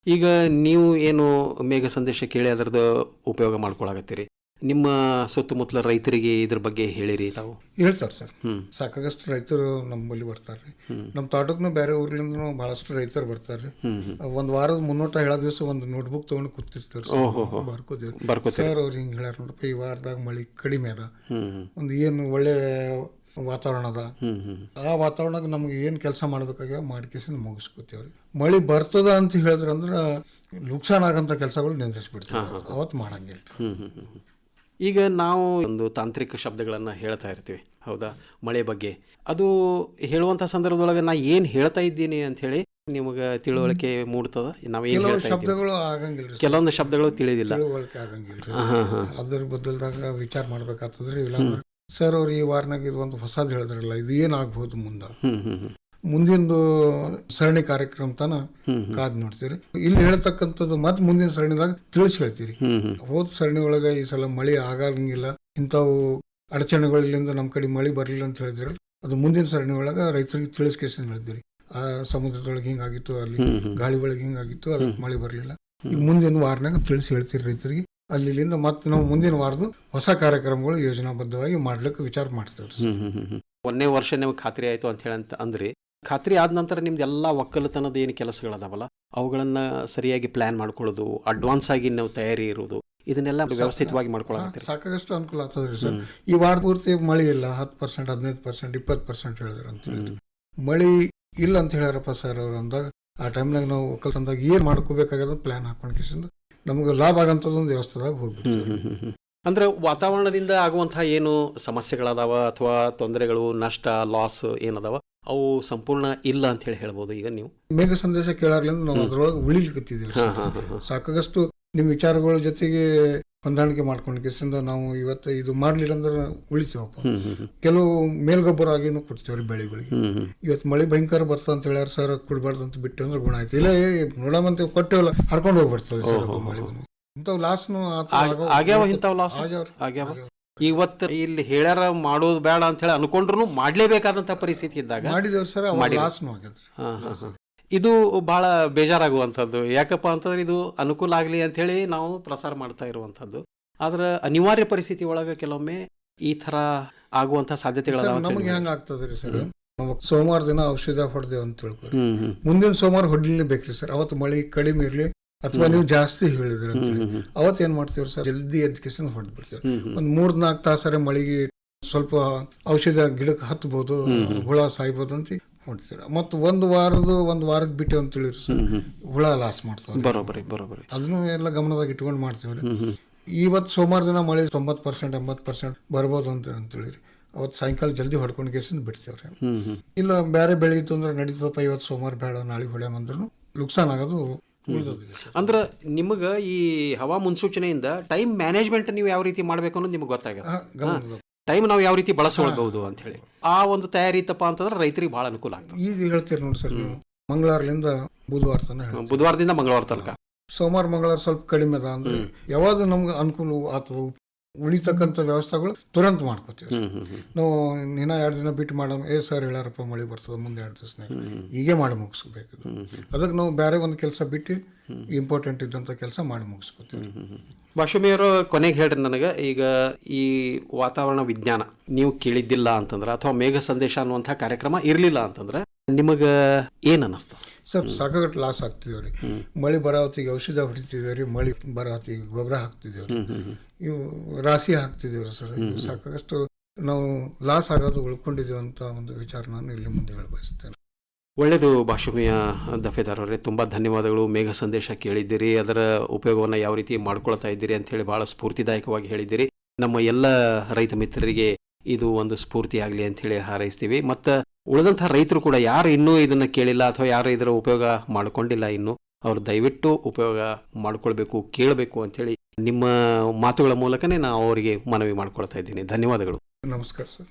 ಈಗ ನೀವು ಏನು ಮೇಘ ಸಂದೇಶ ಕೇಳಿ ಅದರದ್ದು ಉಪಯೋಗ ಮಾಡ್ಕೊಳಕತ್ತೀರಿ ನಿಮ್ಮ ಸುತ್ತಮುತ್ತಲ ರೈತರಿಗೆ ಇದ್ರ ಬಗ್ಗೆ ಹೇಳಿರಿ ತಾವು. ಹೇಳ್ತಾರೆ ಸರ್. ಸಾಕಾಗಷ್ಟು ರೈತರು ನಮ್ಮಲ್ಲಿ ಬರ್ತಾರೆ. ನಮ್ಮ ತೋಟಕ್ಕೂ ಬೇರೆ ಊರ್ಲಿಂದ ಬಹಳಷ್ಟು ರೈತರು ಬರ್ತಾರೆ. ಒಂದ್ ವಾರದ ಮುನ್ನೋಟ ಹೇಳೋ ದಿವಸ ಒಂದು ನೋಟ್ಬುಕ್ ತಗೊಂಡು ಕೂತಿರ್ತಾರೆ ಸರ್. ಅವ್ರು ಹಿಂಗೆ ಹೇಳ್ಯಾರ ನೋಡಪ್ಪ ಈ ವಾರದಾಗ ಮಳಿ ಕಡಿಮೆ ಅದ. ಒಂದು ಏನು ಒಳ್ಳೆ ವಾತಾವರಣ ಅದ. ಆ ವಾತಾವರಣಕ್ಕೆ ನಮ್ಗೆ ಏನು ಕೆಲಸ ಮಾಡ್ಬೇಕಾಗ್ಯಾವ ಮಾಡ್ಕೇಸಿಂದ ಮುಗಿಸ್ಕೊತೇವ್ರಿ. ಮಳಿ ಬರ್ತದ ಅಂತ ಹೇಳಿದ್ರಂದ್ರ ನುಕ್ಸಾನ ಆಗಂತ ಕೆಲಸಗಳು ನಿಂದ್ರಿಸ್ಬಿಡ್ತಾರೆ ಅವತ್ತು ಮಾಡಂಗಿಲ್ಲ. ಈಗ ನಾವು ಒಂದು ತಾಂತ್ರಿಕ ಶಬ್ದಗಳನ್ನು ಹೇಳ್ತಾ ಇರ್ತೀವಿ. ಹೌದಾ? ಮಳೆ ಬಗ್ಗೆ. ಅದು ಹೇಳುವಂಥ ಸಂದರ್ಭದೊಳಗೆ ನಾ ಏನು ಹೇಳ್ತಾ ಇದ್ದೀನಿ ಅಂತ ಹೇಳಿ ನಿಮಗೆ ತಿಳುವಳಿಕೆ ಮೂಡ್ತದ? ನಾವು ಏನು ಹೇಳ್ತಾ ಶಬ್ದಗಳು ಆಗಂಗಿಲ್ಲ ಕೆಲವೊಂದು ಶಬ್ದಗಳು ತಿಳಿದಿಲ್ಲ. ತಿಳುವಳಿಕೆ ಆಗಂಗಿಲ್ಲ ಹಾ, ಹಾ, ಹಾ. ಅದ್ರ ಬದಲ್ದಾಗ ವಿಚಾರ ಮಾಡ್ಬೇಕಾಗ್ತದ್ರಿ. ಸರ್ ಅವ್ರು ಈ ವಾರನಾಗ ಇದು ಒಂದು ಹೊಸದು ಹೇಳಿದ್ರಲ್ಲ ಇದು ಏನಾಗ್ಬೋದು ಮುಂದೆ? ಮುಂದಿಂದು ಸರಣಿ ಕಾರ್ಯಕ್ರಮ ತನ. ಕಾದ್ ನೋಡ್ತೀರಿ ಇಲ್ಲಿ ಹೇಳ್ತಕ್ಕಂಥದ್ದು ಮತ್ತೆ ಮುಂದಿನ ಸರಣಿದಾಗ ತಿಳಿಸಿ ಹೇಳ್ತೀರಿ. ಹೋದ ಸರಣಿ ಒಳಗ ಈ ಸಲ ಮಳಿ ಆಗಂಗಿಲ್ಲ. ಇಂಥವು ಅಡಚಣೆಗಳಿಂದ ನಮ್ಮ ಕಡೆ ಮಳಿ ಬರಲಿಲ್ಲ ಅಂತ ಹೇಳಿದ್ರೆ ಅದು ಮುಂದಿನ ಸರಣಿ ಒಳಗ ರೈತರಿಗೆ ತಿಳಿಸ್ಕೇಶನ್ ಹೇಳಿದ್ರಿ ಆ ಸಮುದ್ರದೊಳಗೆ ಹಿಂಗಾಗಿತ್ತು ಅಲ್ಲಿ. ಗಾಳಿ ಒಳಗೆ ಹಿಂಗಾಗಿತ್ತು ಅದಕ್ಕೆ ಮಳೆ ಬರಲಿಲ್ಲ. ಈಗ ಮುಂದಿನ ವಾರನಾಗ ತಿಳಿಸಿ ಹೇಳ್ತೀರಿ ರೈತರಿಗೆ. ಅಲ್ಲಿಂದ ಮತ್ತೆ ನಾವು ಮುಂದಿನ ವಾರದ ಹೊಸ ಕಾರ್ಯಕ್ರಮಗಳು ಯೋಜನಾಬದ್ಧವಾಗಿ ಮಾಡ್ಲಿಕ್ಕೆ ವಿಚಾರ ಮಾಡ್ತೇವೆ ಹ್ಮ್ ಹ್ಮ್ ಹ್ಮ್ ಹ್ಮ್. ಒಂದನೇ ವರ್ಷ ನಿಮಗೆ ಖಾತ್ರಿ ಆಯ್ತು ಅಂತ ಹೇಳಂತ ಅಂದ್ರಿ. ಖಾತ್ರಿ ಆದ ನಂತರ ನಿಮ್ದು ಎಲ್ಲ ಒಕ್ಕಲತನದ ಏನು ಕೆಲಸಗಳದಾವಲ್ಲ ಅವುಗಳನ್ನ ಸರಿಯಾಗಿ ಪ್ಲಾನ್ ಮಾಡ್ಕೊಳ್ಳೋದು ಅಡ್ವಾನ್ಸ್ ಆಗಿ ನಾವು ತಯಾರಿ ಇರೋದು ಇದನ್ನೆಲ್ಲ ವ್ಯವಸ್ಥಿತವಾಗಿ ಮಾಡ್ಕೊಳಕತ್ತೀರಿ ಸಾಕಷ್ಟು ಅನುಕೂಲ ಆಗ್ತದ್ರಿ ಸರ್. ಈ ವಾರ ಪೂರ್ತಿ ಮಳಿ ಇಲ್ಲ ಹತ್ತು ಪರ್ಸೆಂಟ್ ಹದಿನೈದು ಪರ್ಸೆಂಟ್ ಇಪ್ಪತ್ತು ಪರ್ಸೆಂಟ್ ಹೇಳಿದ್ರು ಅಂತ ಮಳಿ ಇಲ್ಲ ಅಂತ ಹೇಳ್ಯಾರಪ್ಪ ಸರ್ ಅವ್ರು ಅಂದಾಗ ಆ ಟೈಮ್ನಾಗ ನಾವು ಒಕ್ಕಲ್ತನದಾಗ ಏನ್ ಮಾಡ್ಕೋಬೇಕಾಗದ ಪ್ಲಾನ್ ಹಾಕೊಂಡ್ಕಿಸಿಂದ ನಮಗೆ ಲಾಭ ಆಗಂತದೊಂದು ವ್ಯವಸ್ಥೆದಾಗ ಹೋಗ್ಬಿಡ್ತೀವಿ. ಅಂದ್ರೆ ವಾತಾವರಣದಿಂದ ಆಗುವಂತಹ ಏನು ಸಮಸ್ಯೆಗಳದಾವ ಅಥವಾ ತೊಂದರೆಗಳು ನಷ್ಟ ಲಾಸ್ ಏನದಾವ? ಅವು ಸಂಪೂರ್ಣ ಇಲ್ಲ ಅಂತ ಹೇಳಿ ಹೇಳ್ಬೋದು ಈಗ ನೀವು. ಮೇಘ ಸಂದೇಶ ಕೇಳಾರ್ಲಿಂದ ನಾವು ಅದರೊಳಗೆ ಹಾ. ಸಾಕಾಗಷ್ಟು ನಿಮ್ಮ ವಿಚಾರಗಳ ಜೊತೆಗೆ ಹೊಂದಾಣಿಕೆ ಮಾಡ್ಕೊಂಡ್ಕಿಸಿಂದ ನಾವು ಇವತ್ತು ಇದು ಮಾಡ್ಲಿಲ್ಲ ಅಂದ್ರೆ ಉಳಿತೀವಪ್ಪ. ಕೆಲವು ಮೇಲ್ಗೊಬ್ಬರ ಆಗಿನೂ ಕೊಡ್ತೀವ್ರಿ ಬೆಳೆಗಳಿಗೆ. ಇವತ್ತು ಮಳೆ ಭಯಂಕರ ಬರ್ತದೆ ಅಂತ ಹೇಳ್ಯಾರ ಸರ್ ಕುಡ್ಬಾರ್ದು ಅಂತ ಬಿಟ್ಟು ಅಂದ್ರೆ ಗುಣ ಆಯ್ತು. ಇಲ್ಲ ನೋಡಮಂತ ಕೊಟ್ಟೇವಲ್ಲ ಹರ್ಕೊಂಡು ಹೋಗ್ಬಿಡ್ತದೆ ಇಂಥವು ಲಾಸ್ನು? ಆಗ್ಯಾವ? ಇವತ್ತು ಇಲ್ಲಿ ಹೇಳ್ಯಾರ ಮಾಡೋದು ಬೇಡ ಅಂತ ಹೇಳಿ ಅನ್ಕೊಂಡ್ರು ಮಾಡ್ಲೇಬೇಕಾದಂತ ಪರಿಸ್ಥಿತಿ ಇದ್ದಾಗ ಮಾಡಿದವ್ರು ಸರ್. ಇದು ಬಹಳ ಬೇಜಾರಾಗುವಂಥದ್ದು. ಯಾಕಪ್ಪ ಅಂತಂದ್ರೆ ಇದು ಅನುಕೂಲ ಆಗಲಿ ಅಂತ ಹೇಳಿ ನಾವು ಪ್ರಸಾರ ಮಾಡ್ತಾ ಇರುವಂಥದ್ದು. ಆದ್ರೆ ಅನಿವಾರ್ಯ ಪರಿಸ್ಥಿತಿ ಒಳಗೆ ಕೆಲವೊಮ್ಮೆ ಈ ತರ ಆಗುವಂತ ಸಾಧ್ಯತೆಗಳು ನಮಗೆ. ಹೆಂಗ ಆಗ್ತದ್ರಿ ಸರ್? ಸೋಮವಾರ ದಿನ ಔಷಧ ಹೊಡೆದೇವ್ ಅಂತ ತಿಳ್ಕೊರಿ ಮುಂದಿನ ಸೋಮವಾರ ಹೊಡಿಲೇಬೇಕ್ರಿ ಸರ್. ಅವತ್ತು ಮಳೆ ಕಡಿಮೆ ಇರ್ಲಿ ಅಥವಾ ನೀವು ಜಾಸ್ತಿ ಹೇಳಿದ್ರೆ ಹೇಳಿ. ಅವತ್ತು ಏನ್ ಮಾಡ್ತೀವಿ ಸರ್? ಜಲ್ದಿ ಎಜುಕೇಶನ್ ಹ್ಮ್. ಒಂದ್ ಮೂರ್ ನಾಲ್ಕು ತಾಸರೆ ಮಳಿಗೆ ಸ್ವಲ್ಪ ಔಷಧ ಗಿಡಕ್ಕೆ ಹತ್ಬಹುದು ಹುಳ ಸಾಯ್ಬೋದು ಅಂತ ಹೊಡ್ತೀರ ಮತ್ತು ಒಂದು ವಾರದ ಒಂದು ವಾರದ ಬಿಟ್ಟು ಅಂತ ಹೇಳಿದ್ರು ಸರ್. ಹುಳ ಲಾಸ್ ಮಾಡ್ತಾರೆ ಬರೋಬರಿ ಬರೋಬರಿ ಅದನ್ನು ಎಲ್ಲ ಗಮನದಾಗ ಇಟ್ಕೊಂಡು ಮಾಡ್ತೀವಿ ಹ್ಮ್ ಹ್ಮ್. ಇವತ್ತು ಸೋಮವಾರ ದಿನ ಮಳೆ ತೊಂಬತ್ತು ಪರ್ಸೆಂಟ್ ಎಂಬತ್ತು ಪರ್ಸೆಂಟ್ ಬರ್ಬೋದು ಅಂತ ಅಂತೇಳಿರಿ ಅವತ್ತು ಸಾಯಂಕಾಲ ಜಲ್ದಿ ಹೊಡ್ಕೊಂಡು ಕೇಸಿಂದ ಬಿಡ್ತೇವ್ರಿ. ಇಲ್ಲ ಬೇರೆ ಬೆಳೆ ಇತ್ತು ಅಂದ್ರೆ ನಡೀತದಪ್ಪ ಇವತ್ತು ಸೋಮವಾರ ಬೇಡ ನಾಳೆ ಹೊಡ್ಯಾಮಂದ್ರೂ ನುಕ್ಸಾನ್ ಆಗೋದು ಅಂದ್ರ ನಿಮಗೆ ಈ ಹವಾ ಮುನ್ಸೂಚನೆಯಿಂದ ಟೈಮ್ ಮ್ಯಾನೇಜ್ಮೆಂಟ್ ನೀವು ಯಾವ ರೀತಿ ಮಾಡ್ಬೇಕು ಅನ್ನೋದು ನಿಮ್ಗೆ ಗೊತ್ತಾಗುತ್ತೆ. ಟೈಮ್ ನಾವು ಯಾವ ರೀತಿ ಬಳಸ್ಕೊಳ್ಬಹುದು ಅಂತ ಹೇಳಿ ಆ ಒಂದು ತಯಾರಿ ಇತ್ತಪ್ಪ ಅಂತಂದ್ರೆ ರೈತರಿಗೆ ಬಹಳ ಅನುಕೂಲ ಆಗ್ತದೆ. ಈಗ ಹೇಳ್ತೀರಿ ನೋಡಿ ಸರ್ ನೀವು. ಮಂಗಳವಾರದಿಂದ ಬುಧವಾರ ತನಕ ಬುಧವಾರದಿಂದ ಮಂಗಳವಾರ ತನಕ. ಸೋಮವಾರ ಮಂಗಳವಾರ ಸ್ವಲ್ಪ ಕಡಿಮೆ ಅದ ಅಂದ್ರೆ ಯಾವಾಗ ನಮ್ಗೆ ಅನುಕೂಲ ಆಗ್ತದ ಉಳಿತಕ್ಕಂಥ ವ್ಯವಸ್ಥೆಗಳು ತುರಂತ ಮಾಡ್ಕೋತೀವಿ ನಾವು ಇನ್ನ ಎರಡು ದಿನ ಬಿಟ್ಟು ಮಾಡೋಣ ಏ ಸರ್ ಹೇಳಾರಪ್ಪ ಮಳೆ ಬರ್ತದೆ ಮುಂದೆ ಎರಡು ದಿವಸನಾಗ ಹೀಗೆ ಮಾಡಿ ಮುಗಿಸ್ಬೇಕು ಅದಕ್ಕೆ ನಾವು ಬೇರೆ ಒಂದು ಕೆಲಸ ಬಿಟ್ಟು ಇಂಪಾರ್ಟೆಂಟ್ ಇದ್ದಂಥ ಕೆಲಸ ಮಾಡಿ ಮುಗಿಸ್ಕೋತೀವಿ. ವಾಶುಮಿಯವರು ಕೊನೆಗೆ ಹೇಳ್ರಿ ನನಗೆ ಈಗ ಈ ವಾತಾವರಣ ವಿಜ್ಞಾನ ನೀವು ಕೇಳಿದ್ದಿಲ್ಲ ಅಂತಂದ್ರೆ ಅಥವಾ ಮೇಘ ಸಂದೇಶ ಅನ್ನುವಂಥ ಕಾರ್ಯಕ್ರಮ ಇರಲಿಲ್ಲ ಅಂತಂದ್ರೆ ನಿಮಗೆ ಏನು ಅನ್ನಿಸ್ತ? ಸರ್ ಸಾಕಾಗಟ್ಟು ಲಾಸ್ ಆಗ್ತಿದೇವ್ರಿ ಮಳೆ ಬರಾವತ್ತಿಗೆ ಔಷಧ ಹೊಡಿತಿದೇವ್ರಿ ಮಳೆ ಬರಾವತ್ತಿಗೆ ಗೊಬ್ಬರ ಹಾಕ್ತಿದೇವ್ರಿ ಇವು ರಾಶಿ ಹಾಕ್ತಿದ್ದೀವ್ರ ಸರ್. ಸಾಕಷ್ಟು ನಾವು ಲಾಸ್ ಆಗೋದು ಉಳ್ಕೊಂಡಿದ್ದೀವಿ ಅಂತ ಒಂದು ವಿಚಾರ ನಾನು ಇಲ್ಲಿ ಮುಂದೆ ಹೇಳ ಬಯಸ್ತೇನೆ. ಒಳ್ಳೆಯದು ಭಾಷಮಿಯ ದಫೇದಾರ್ ಅವರೇ. ತುಂಬ ಧನ್ಯವಾದಗಳು. ಮೇಘ ಸಂದೇಶ ಕೇಳಿದ್ದೀರಿ. ಅದರ ಉಪಯೋಗವನ್ನು ಯಾವ ರೀತಿ ಮಾಡ್ಕೊಳ್ತಾ ಇದ್ದೀರಿ ಅಂಥೇಳಿ ಭಾಳ ಬಹಳ ಸ್ಫೂರ್ತಿದಾಯಕವಾಗಿ ಹೇಳಿದ್ದೀರಿ. ನಮ್ಮ ಎಲ್ಲ ರೈತ ಮಿತ್ರರಿಗೆ ಇದು ಒಂದು ಸ್ಫೂರ್ತಿ ಆಗಲಿ ಅಂತ ಹೇಳಿ ಹಾರೈಸ್ತೀವಿ. ಮತ್ತು ಉಳಿದಂಥ ರೈತರು ಕೂಡ ಯಾರು ಇನ್ನೂ ಇದನ್ನು ಕೇಳಿಲ್ಲ ಅಥವಾ ಯಾರು ಇದರ ಉಪಯೋಗ ಮಾಡಿಕೊಂಡಿಲ್ಲ ಇನ್ನು ಅವರು ದಯವಿಟ್ಟು ಉಪಯೋಗ ಮಾಡಿಕೊಳ್ಬೇಕು ಕೇಳಬೇಕು ಅಂಥೇಳಿ ನಿಮ್ಮ ಮಾತುಗಳ ಮೂಲಕನೇ ನಾನು ಅವರಿಗೆ ಮನವಿ ಮಾಡ್ಕೊಳ್ತಾ ಇದ್ದೀನಿ. ಧನ್ಯವಾದಗಳು. ನಮಸ್ಕಾರ ಸರ್.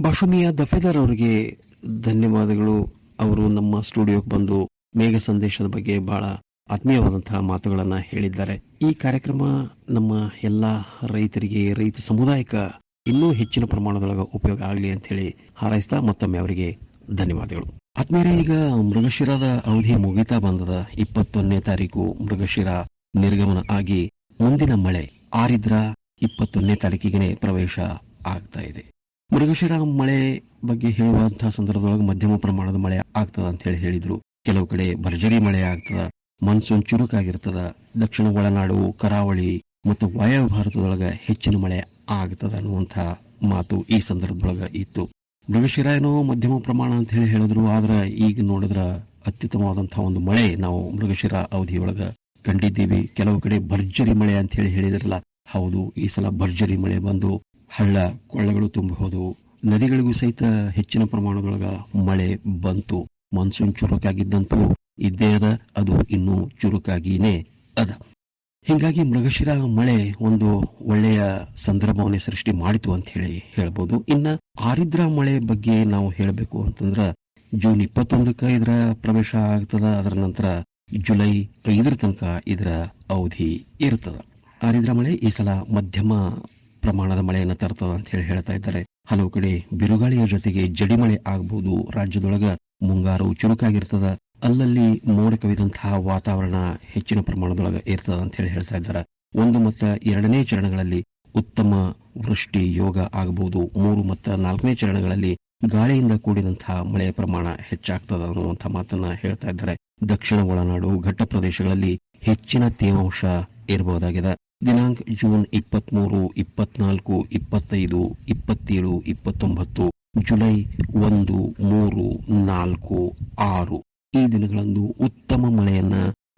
ಬಾಷುಮಿಯ ದಫೇದಾರ್ ಅವರಿಗೆ ಧನ್ಯವಾದಗಳು. ಅವರು ನಮ್ಮ ಸ್ಟುಡಿಯೋಗೆ ಬಂದು ಮೇಘ ಸಂದೇಶದ ಬಗ್ಗೆ ಬಹಳ ಆತ್ಮೀಯವಾದಂತಹ ಮಾತುಗಳನ್ನು ಹೇಳಿದ್ದಾರೆ. ಈ ಕಾರ್ಯಕ್ರಮ ನಮ್ಮ ಎಲ್ಲ ರೈತರಿಗೆ ರೈತ ಸಮುದಾಯಕ್ಕೆ ಇನ್ನೂ ಹೆಚ್ಚಿನ ಪ್ರಮಾಣದೊಳಗೆ ಉಪಯೋಗ ಆಗಲಿ ಅಂತ ಹೇಳಿ ಹಾರೈಸ್ತಾ ಮತ್ತೊಮ್ಮೆ ಅವರಿಗೆ ಧನ್ಯವಾದಗಳು. ಆತ್ಮೀಯರೇ ಈಗ ಮೃಗಶಿರದ ಅವಧಿ ಮುಗಿತಾ ಬಂದದ ಇಪ್ಪತ್ತೊಂದನೇ ತಾರೀಕು ಮೃಗಶಿರ ನಿರ್ಗಮನ ಆಗಿ ಮುಂದಿನ ಮಳೆ ಆರಿದ್ರ ಇಪ್ಪತ್ತೊಂದನೇ ತಾರೀಕಿಗೆ ಪ್ರವೇಶ ಆಗ್ತಾ ಇದೆ. ಮೃಗಶಿರ ಮಳೆ ಬಗ್ಗೆ ಹೇಳುವಂತಹ ಸಂದರ್ಭದೊಳಗೆ ಮಧ್ಯಮ ಪ್ರಮಾಣದ ಮಳೆ ಆಗ್ತದ ಅಂತ ಹೇಳಿ ಹೇಳಿದ್ರು. ಕೆಲವು ಕಡೆ ಭರ್ಜರಿ ಮಳೆ ಆಗ್ತದ ಮಾನ್ಸೂನ್ ಚುರುಕಾಗಿರ್ತದ, ದಕ್ಷಿಣ ಒಳನಾಡು, ಕರಾವಳಿ ಮತ್ತು ವಾಯವ್ಯ ಭಾರತದೊಳಗ ಹೆಚ್ಚಿನ ಮಳೆ ಆಗ್ತದ ಅನ್ನುವಂತಹ ಮಾತು ಈ ಸಂದರ್ಭದೊಳಗ ಇತ್ತು. ಮೃಗಶಿರ ಏನೋ ಮಧ್ಯಮ ಪ್ರಮಾಣ ಅಂತ ಹೇಳಿ ಹೇಳಿದ್ರು, ಆದ್ರೆ ಈಗ ನೋಡಿದ್ರ ಅತ್ಯುತ್ತಮವಾದಂತಹ ಒಂದು ಮಳೆ ನಾವು ಮೃಗಶಿರ ಅವಧಿಯೊಳಗ ಕಂಡಿದ್ದೀವಿ. ಕೆಲವು ಕಡೆ ಭರ್ಜರಿ ಮಳೆ ಅಂತ ಹೇಳಿ ಹೇಳಿದ್ರಲ್ಲ, ಹೌದು, ಈ ಸಲ ಭರ್ಜರಿ ಮಳೆ ಬಂದು ಹಳ್ಳ ಕೊಳ್ಳಗಳು ತುಂಬಿ ಹೋದವು ನದಿಗಳಿಗೂ ಸಹಿತ ಹೆಚ್ಚಿನ ಪ್ರಮಾಣದೊಳಗ ಮಳೆ ಬಂತು. ಮಾನ್ಸೂನ್ ಚುರುಕಾಗಿದ್ದಂತೂ ಇದ್ದೇ ಅದ, ಅದು ಇನ್ನೂ ಚುರುಕಾಗಿನೇ ಅದ. ಹಿಂಗಾಗಿ ಮೃಗಶಿರ ಮಳೆ ಒಂದು ಒಳ್ಳೆಯ ಸಂದರ್ಭವನ್ನೇ ಸೃಷ್ಟಿ ಮಾಡಿತು ಅಂತ ಹೇಳಿ ಹೇಳ್ಬೋದು. ಇನ್ನ ಆರಿದ್ರ ಮಳೆ ಬಗ್ಗೆ ನಾವು ಹೇಳಬೇಕು ಅಂತಂದ್ರ ಜೂನ್ ಇಪ್ಪತ್ತೊಂದಕ್ಕ ಇದರ ಪ್ರವೇಶ ಆಗ್ತದ, ಅದರ ನಂತರ ಜುಲೈ ಐದರ ತನಕ ಇದರ ಅವಧಿ ಇರ್ತದ. ಆರಿದ್ರ ಮಳೆ ಈ ಸಲ ಮಧ್ಯಮ ಪ್ರಮಾಣದ ಮಳೆಯನ್ನು ತರ್ತದ ಅಂತ ಹೇಳಿ ಹೇಳ್ತಾ ಇದ್ದಾರೆ. ಹಲವು ಕಡೆ ಬಿರುಗಾಳಿಯ ಜೊತೆಗೆ ಜಡಿಮಳೆ ಆಗಬಹುದು ರಾಜ್ಯದೊಳಗ ಮುಂಗಾರು ಚುರುಕಾಗಿರ್ತದ. ಅಲ್ಲಲ್ಲಿ ಮೋಡ ಕವಿದಂತಹ ವಾತಾವರಣ ಹೆಚ್ಚಿನ ಪ್ರಮಾಣದೊಳಗೆ ಇರ್ತದ ಅಂತ ಹೇಳಿ ಹೇಳ್ತಾ ಇದ್ದಾರೆ. ಒಂದು ಮತ್ತು ಎರಡನೇ ಚರಣಗಳಲ್ಲಿ ಉತ್ತಮ ವೃಷ್ಟಿ ಯೋಗ ಆಗಬಹುದು. ಮೂರು ಮತ್ತು ನಾಲ್ಕನೇ ಚರಣಗಳಲ್ಲಿ ಗಾಳಿಯಿಂದ ಕೂಡಿದಂತಹ ಮಳೆಯ ಪ್ರಮಾಣ ಹೆಚ್ಚಾಗ್ತದ ಅನ್ನುವಂಥ ಮಾತನ್ನ ಹೇಳ್ತಾ ಇದ್ದಾರೆ. ದಕ್ಷಿಣ ಒಳನಾಡು ಘಟ್ಟ ಪ್ರದೇಶಗಳಲ್ಲಿ ಹೆಚ್ಚಿನ ತೇವಾಂಶ ಇರಬಹುದಾಗಿದೆ. ದಿನಾಂಕ ಜೂನ್ ಇಪ್ಪತ್ಮೂರು, ಇಪ್ಪತ್ನಾಲ್ಕು, ಇಪ್ಪತ್ತೈದು, ಇಪ್ಪತ್ತೇಳು, ಇಪ್ಪತ್ತೊಂಬತ್ತು, ಜುಲೈ ಒಂದು, ಮೂರು, ನಾಲ್ಕು, ಆರು. ಈ ದಿನಗಳಂದು ಉತ್ತಮ ಮಳೆಯನ್ನ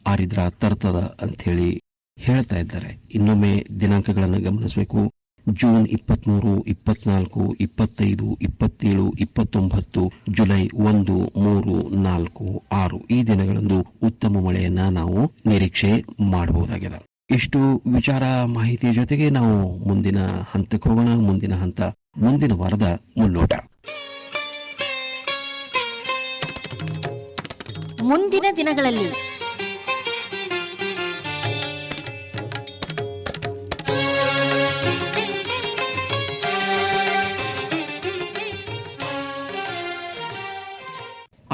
ಆರಿದ್ರ ತರ್ತದ ಅಂತ ಹೇಳಿ ಹೇಳ್ತಾ ಇದ್ದಾರೆ. ಇನ್ನೊಮ್ಮೆ ದಿನಾಂಕಗಳನ್ನು ಗಮನಿಸಬೇಕು. ಜೂನ್ ಇಪ್ಪತ್ಮೂರು, ಇಪ್ಪತ್ನಾಲ್ಕು, ಇಪ್ಪತ್ತೈದು, ಇಪ್ಪತ್ತೇಳು, ಇಪ್ಪತ್ತೊಂಬತ್ತು, ಜುಲೈ ಒಂದು, ಮೂರು, ನಾಲ್ಕು, ಆರು ಈ ದಿನಗಳಂದು ಉತ್ತಮ ಮಳೆಯನ್ನ ನಾವು ನಿರೀಕ್ಷೆ ಮಾಡಬಹುದಾಗಿದೆ. ಇಷ್ಟು ವಿಚಾರ ಮಾಹಿತಿ ಜೊತೆಗೆ ನಾವು ಮುಂದಿನ ಹಂತಕ್ಕೆ ಹೋಗೋಣ. ಮುಂದಿನ ಹಂತ ಮುಂದಿನ ವಾರದ ಮುನ್ನೋಟ. ಮುಂದಿನ ದಿನಗಳಲ್ಲಿ.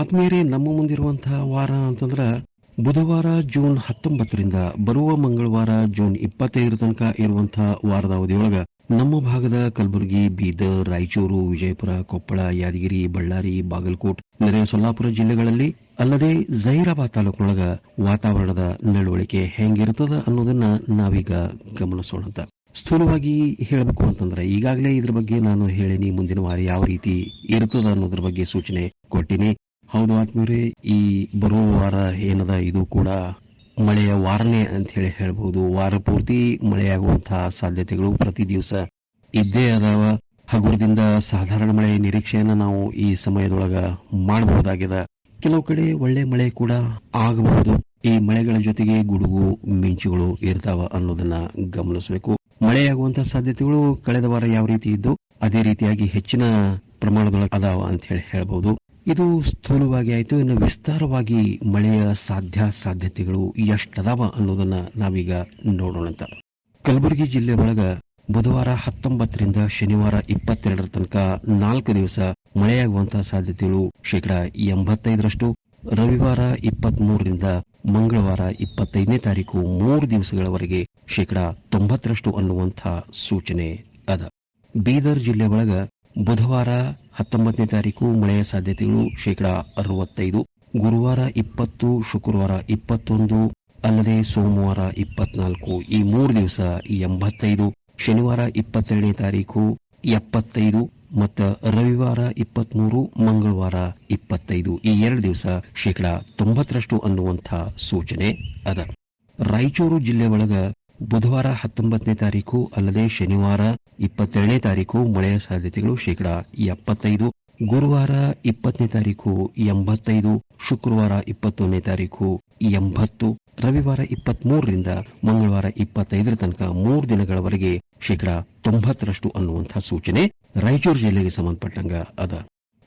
ಆತ್ಮೀಯರೇ, ನಮ್ಮ ಮುಂದಿರುವಂತಹ ವಾರ ಅಂತಂದ್ರ ಬುಧವಾರ ಜೂನ್ ಹತ್ತೊಂಬತ್ತರಿಂದ ಬರುವ ಮಂಗಳವಾರ ಜೂನ್ ಇಪ್ಪತ್ತೈದರ ತನಕ ಇರುವಂತಹ ವಾರದ ಅವಧಿಯೊಳಗ ನಮ್ಮ ಭಾಗದ ಕಲಬುರಗಿ, ಬೀದರ್, ರಾಯಚೂರು, ವಿಜಯಪುರ, ಕೊಪ್ಪಳ, ಯಾದಗಿರಿ, ಬಳ್ಳಾರಿ, ಬಾಗಲಕೋಟ್, ನೆರೆಯ ಸೊಲ್ಲಾಪುರ ಜಿಲ್ಲೆಗಳಲ್ಲಿ ಅಲ್ಲದೆ ಜೈರಾಬಾದ್ ತಾಲೂಕಿನೊಳಗ ವಾತಾವರಣದ ನಡವಳಿಕೆ ಹೆಂಗಿರ್ತದ ಅನ್ನೋದನ್ನ ನಾವೀಗ ಗಮನಿಸೋಣ ಸ್ಥೂಲವಾಗಿ ಹೇಳಬೇಕು ಅಂತಂದ್ರೆ ಈಗಾಗಲೇ ಇದ್ರ ಬಗ್ಗೆ ನಾನು ಹೇಳಿನಿ, ಮುಂದಿನ ವಾರ ಯಾವ ರೀತಿ ಇರ್ತದ ಅನ್ನೋದ್ರ ಬಗ್ಗೆ ಸೂಚನೆ ಕೊಟ್ಟಿನಿ. ಹೌದು ಆತ್ಮೀಯರೇ, ಈ ಬರುವ ವಾರ ಏನದ ಇದು ಕೂಡ ಮಳೆಯ ವಾರನೇ ಅಂತ ಹೇಳಿ ಹೇಳ್ಬಹುದು. ವಾರ ಪೂರ್ತಿ ಮಳೆಯಾಗುವಂತಹ ಸಾಧ್ಯತೆಗಳು ಪ್ರತಿ ದಿವಸ ಇದ್ದೇ ಅದಾವ. ಹಗುರದಿಂದ ಸಾಧಾರಣ ಮಳೆಯ ನಿರೀಕ್ಷೆಯನ್ನ ನಾವು ಈ ಸಮಯದೊಳಗ ಮಾಡಬಹುದಾಗಿದೆ ಕೆಲವು ಕಡೆ ಒಳ್ಳೆ ಮಳೆ ಕೂಡ ಆಗಬಹುದು. ಈ ಮಳೆಗಳ ಜೊತೆಗೆ ಗುಡುಗು, ಮಿಂಚುಗಳು ಇರ್ತಾವ ಅನ್ನೋದನ್ನ ಗಮನಿಸಬೇಕು. ಮಳೆಯಾಗುವಂತಹ ಸಾಧ್ಯತೆಗಳು ಕಳೆದ ವಾರ ಯಾವ ರೀತಿ ಇದ್ದು, ಅದೇ ರೀತಿಯಾಗಿ ಹೆಚ್ಚಿನ ಪ್ರಮಾಣದೊಳಗೆ ಅದಾವ ಅಂತ ಹೇಳಿ ಹೇಳಬಹುದು ಇದು ಸ್ಥೂಲವಾಗಿ ಆಯಿತು, ಇನ್ನು ವಿಸ್ತಾರವಾಗಿ ಮಳೆಯ ಸಾಧ್ಯ ಸಾಧ್ಯತೆಗಳು ಎಷ್ಟದಾವ ಅನ್ನೋದನ್ನ ನಾವೀಗ ನೋಡೋಣ ಕಲಬುರಗಿ ಜಿಲ್ಲೆ ಒಳಗ ಬುಧವಾರ ಹತ್ತೊಂಬತ್ತರಿಂದ ಶನಿವಾರ ಇಪ್ಪತ್ತೆರಡರ ತನಕ ನಾಲ್ಕು ದಿವಸ ಮಳೆಯಾಗುವಂತಹ ಸಾಧ್ಯತೆಗಳು ಶೇಕಡಾ ಎಂಬತ್ತೈದರಷ್ಟು. ರವಿವಾರ ಇಪ್ಪತ್ಮೂರರಿಂದ ಮಂಗಳವಾರ ಇಪ್ಪತ್ತೈದನೇ ತಾರೀಕು ಮೂರು ದಿವಸಗಳವರೆಗೆ ಶೇಕಡಾ ತೊಂಬತ್ತರಷ್ಟು ಅನ್ನುವಂಥ ಸೂಚನೆ ಅದ. ಬೀದರ್ ಜಿಲ್ಲೆ ಒಳಗ ಬುಧವಾರ ಹತ್ತೊಂಬತ್ತನೇ ತಾರೀಕು ಮಳೆಯ ಸಾಧ್ಯತೆಗಳು ಶೇಕಡಾ ಅರವತ್ತೈದು, ಗುರುವಾರ ಇಪ್ಪತ್ತು, ಶುಕ್ರವಾರ ಇಪ್ಪತ್ತೊಂದು, ಅಲ್ಲದೆ ಸೋಮವಾರ ಇಪ್ಪತ್ನಾಲ್ಕು, ಈ ಮೂರು ದಿವಸ ಎಂಬತ್ತೈದು. ಶನಿವಾರ ಇಪ್ಪತ್ತೆರಡನೇ ತಾರೀಕು, ಎಪ್ಪತ್ತೈದು ಮತ್ತು ರವಿವಾರ ಇಪ್ಪತ್ಮೂರು, ಮಂಗಳವಾರ ಇಪ್ಪತ್ತೈದು ಈ ಎರಡು ದಿವಸ ಶೇಕಡಾ ತೊಂಬತ್ತರಷ್ಟು ಅನ್ನುವಂಥ ಸೂಚನೆ ಅದ. ರಾಯಚೂರು ಜಿಲ್ಲೆ ಒಳಗ ಬುಧವಾರ ಹತ್ತೊಂಬತ್ತನೇ ತಾರೀಕು ಅಲ್ಲದೆ ಶನಿವಾರ ಇಪ್ಪತ್ತೆರಡನೇ ತಾರೀಕು ಮಳೆಯ ಸಾಧ್ಯತೆಗಳು ಶೇಕಡಾ ಎಪ್ಪತ್ತೈದು, ಗುರುವಾರ ಇಪ್ಪತ್ತನೇ ತಾರೀಕು ಎಂಬತ್ತೈದು, ಶುಕ್ರವಾರ ಇಪ್ಪತ್ತೊಂದನೇ ತಾರೀಕು ಎಂಬತ್ತು ರವಿವಾರ ಇಪ್ಪತ್ಮೂರರಿಂದ ಮಂಗಳವಾರ ಇಪ್ಪತ್ತೈದರ ತನಕ ಮೂರು ದಿನಗಳವರೆಗೆ ಶೇಕಡಾ ತೊಂಬತ್ತರಷ್ಟು ಅನ್ನುವಂತಹ ಸೂಚನೆ ರಾಯಚೂರು ಜಿಲ್ಲೆಗೆ ಸಂಬಂಧಪಟ್ಟಂಗ ಅದ.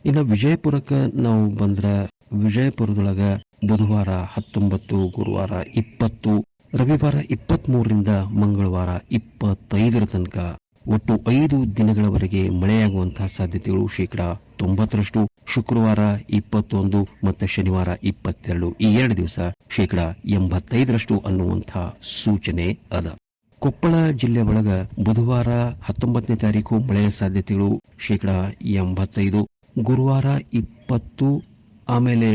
ಇನ್ನು ವಿಜಯಪುರಕ್ಕ ನಾವು ಬಂದ್ರ ವಿಜಯಪುರದೊಳಗ ಬುಧವಾರ ಹತ್ತೊಂಬತ್ತು, ಗುರುವಾರ ಇಪ್ಪತ್ತು, ರವಿವಾರ ಇಪ್ಪತ್ಮೂರರಿಂದ ಮಂಗಳವಾರ ಇಪ್ಪತ್ತೈದರ ತನಕ ಒಟ್ಟು ಐದು ದಿನಗಳವರೆಗೆ ಮಳೆಯಾಗುವಂತಹ ಸಾಧ್ಯತೆಗಳು ಶೇಕಡಾ ತೊಂಬತ್ತರಷ್ಟು. ಶುಕ್ರವಾರ ಇಪ್ಪತ್ತೊಂದು ಮತ್ತು ಶನಿವಾರ ಇಪ್ಪತ್ತೆರಡು. ಈ ಎರಡು ದಿವಸ ಶೇಕಡಾ ಎಂಬತ್ತೈದರಷ್ಟು ಅನ್ನುವಂತಹ ಸೂಚನೆ ಅದ. ಕೊಪ್ಪಳ ಜಿಲ್ಲೆ ಒಳಗ ಬುಧವಾರ ಹತ್ತೊಂಬತ್ತನೇ ತಾರೀಕು ಮಳೆಯ ಸಾಧ್ಯತೆಗಳು ಶೇಕಡಾ ಎಂಬತ್ತೈದು. ಗುರುವಾರ ಇಪ್ಪತ್ತು, ಆಮೇಲೆ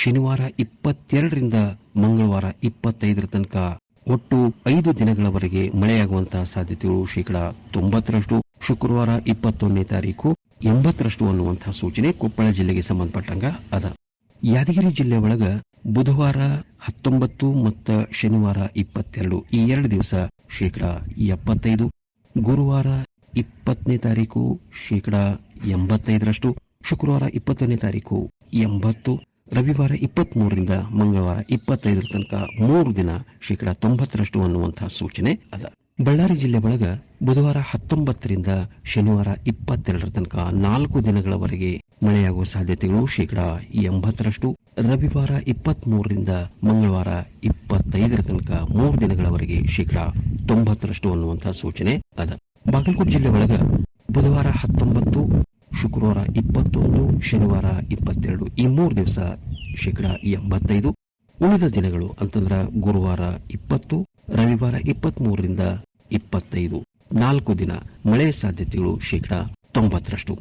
ಶನಿವಾರ ಇಪ್ಪತ್ತೆರಡರಿಂದ ಮಂಗಳವಾರ ಇಪ್ಪತ್ತೈದರ ತನಕ ಒಟ್ಟು ಐದು ದಿನಗಳವರೆಗೆ ಮಳೆಯಾಗುವಂತಹ ಸಾಧ್ಯತೆಗಳು ಶೇಕಡಾ ತೊಂಬತ್ತರಷ್ಟು. ಶುಕ್ರವಾರ ಇಪ್ಪತ್ತೊಂದನೇ ತಾರೀಕು ಎಂಬತ್ತರಷ್ಟು ಅನ್ನುವಂತಹ ಸೂಚನೆ ಕೊಪ್ಪಳ ಜಿಲ್ಲೆಗೆ ಸಂಬಂಧಪಟ್ಟಂಗ ಅದ. ಯಾದಗಿರಿ ಜಿಲ್ಲೆ ಒಳಗ ಬುಧವಾರ ಹತ್ತೊಂಬತ್ತು ಮತ್ತು ಶನಿವಾರ ಇಪ್ಪತ್ತೆರಡು ಈ ಎರಡು ದಿವಸ ಶೇಕಡಾ ಎಪ್ಪತ್ತೈದು. ಗುರುವಾರ ಇಪ್ಪತ್ತನೇ ತಾರೀಕು ಶೇಕಡಾ ಎಂಬತ್ತೈದರಷ್ಟು. ಶುಕ್ರವಾರ ಇಪ್ಪತ್ತೊಂದನೇ ತಾರೀಕು ಎಂಬತ್ತು. ರವಿವಾರ ಇಪ್ಪತ್ಮೂರರಿಂದ ಮಂಗಳವಾರ ಇಪ್ಪತ್ತೈದರ ತನಕ ಮೂರು ದಿನ ಶೇಕಡಾ ತೊಂಬತ್ತರಷ್ಟು ಅನ್ನುವಂತಹ ಸೂಚನೆ ಅದ. ಬಳ್ಳಾರಿ ಜಿಲ್ಲೆ ಒಳಗ ಬುಧವಾರ ಹತ್ತೊಂಬತ್ತರಿಂದ ಶನಿವಾರ ಇಪ್ಪತ್ತೆರಡರ ತನಕ ನಾಲ್ಕು ದಿನಗಳವರೆಗೆ ಮಳೆಯಾಗುವ ಸಾಧ್ಯತೆಗಳು ಶೇಕಡಾ ಎಂಬತ್ತರಷ್ಟು. ರವಿವಾರ ಇಪ್ಪತ್ಮೂರರಿಂದ ಮಂಗಳವಾರ ಇಪ್ಪತ್ತೈದರ ತನಕ ಮೂರು ದಿನಗಳವರೆಗೆ ಶೇಕಡಾ ತೊಂಬತ್ತರಷ್ಟು ಅನ್ನುವಂತಹ ಸೂಚನೆ ಅದ. ಬಾಗಲಕೋಟೆ ಜಿಲ್ಲೆ ಒಳಗ ಬುಧವಾರ ಹತ್ತೊಂಬತ್ತು ಶುಕ್ರವಾರ ಇಪ್ಪತ್ತೊಂದು, ಶನಿವಾರ ಇಪ್ಪತ್ತೆರಡು, ಈ ಮೂರು ದಿವಸ ಶೇಕಡ ಎಂಬತ್ತೈದು. ಉಳಿದ ದಿನಗಳು ಅಂತಂದ್ರ ಗುರುವಾರ ಇಪ್ಪತ್ತು, ರವಿವಾರ ಇಪ್ಪತ್ಮೂರರಿಂದ ಇಪ್ಪತ್ತೈದು. ನಾಲ್ಕು ದಿನ ಮಳೆ ಸಾಧ್ಯತೆಗಳು ಶೇಕಡ ತೊಂಬತ್ತರಷ್ಟು.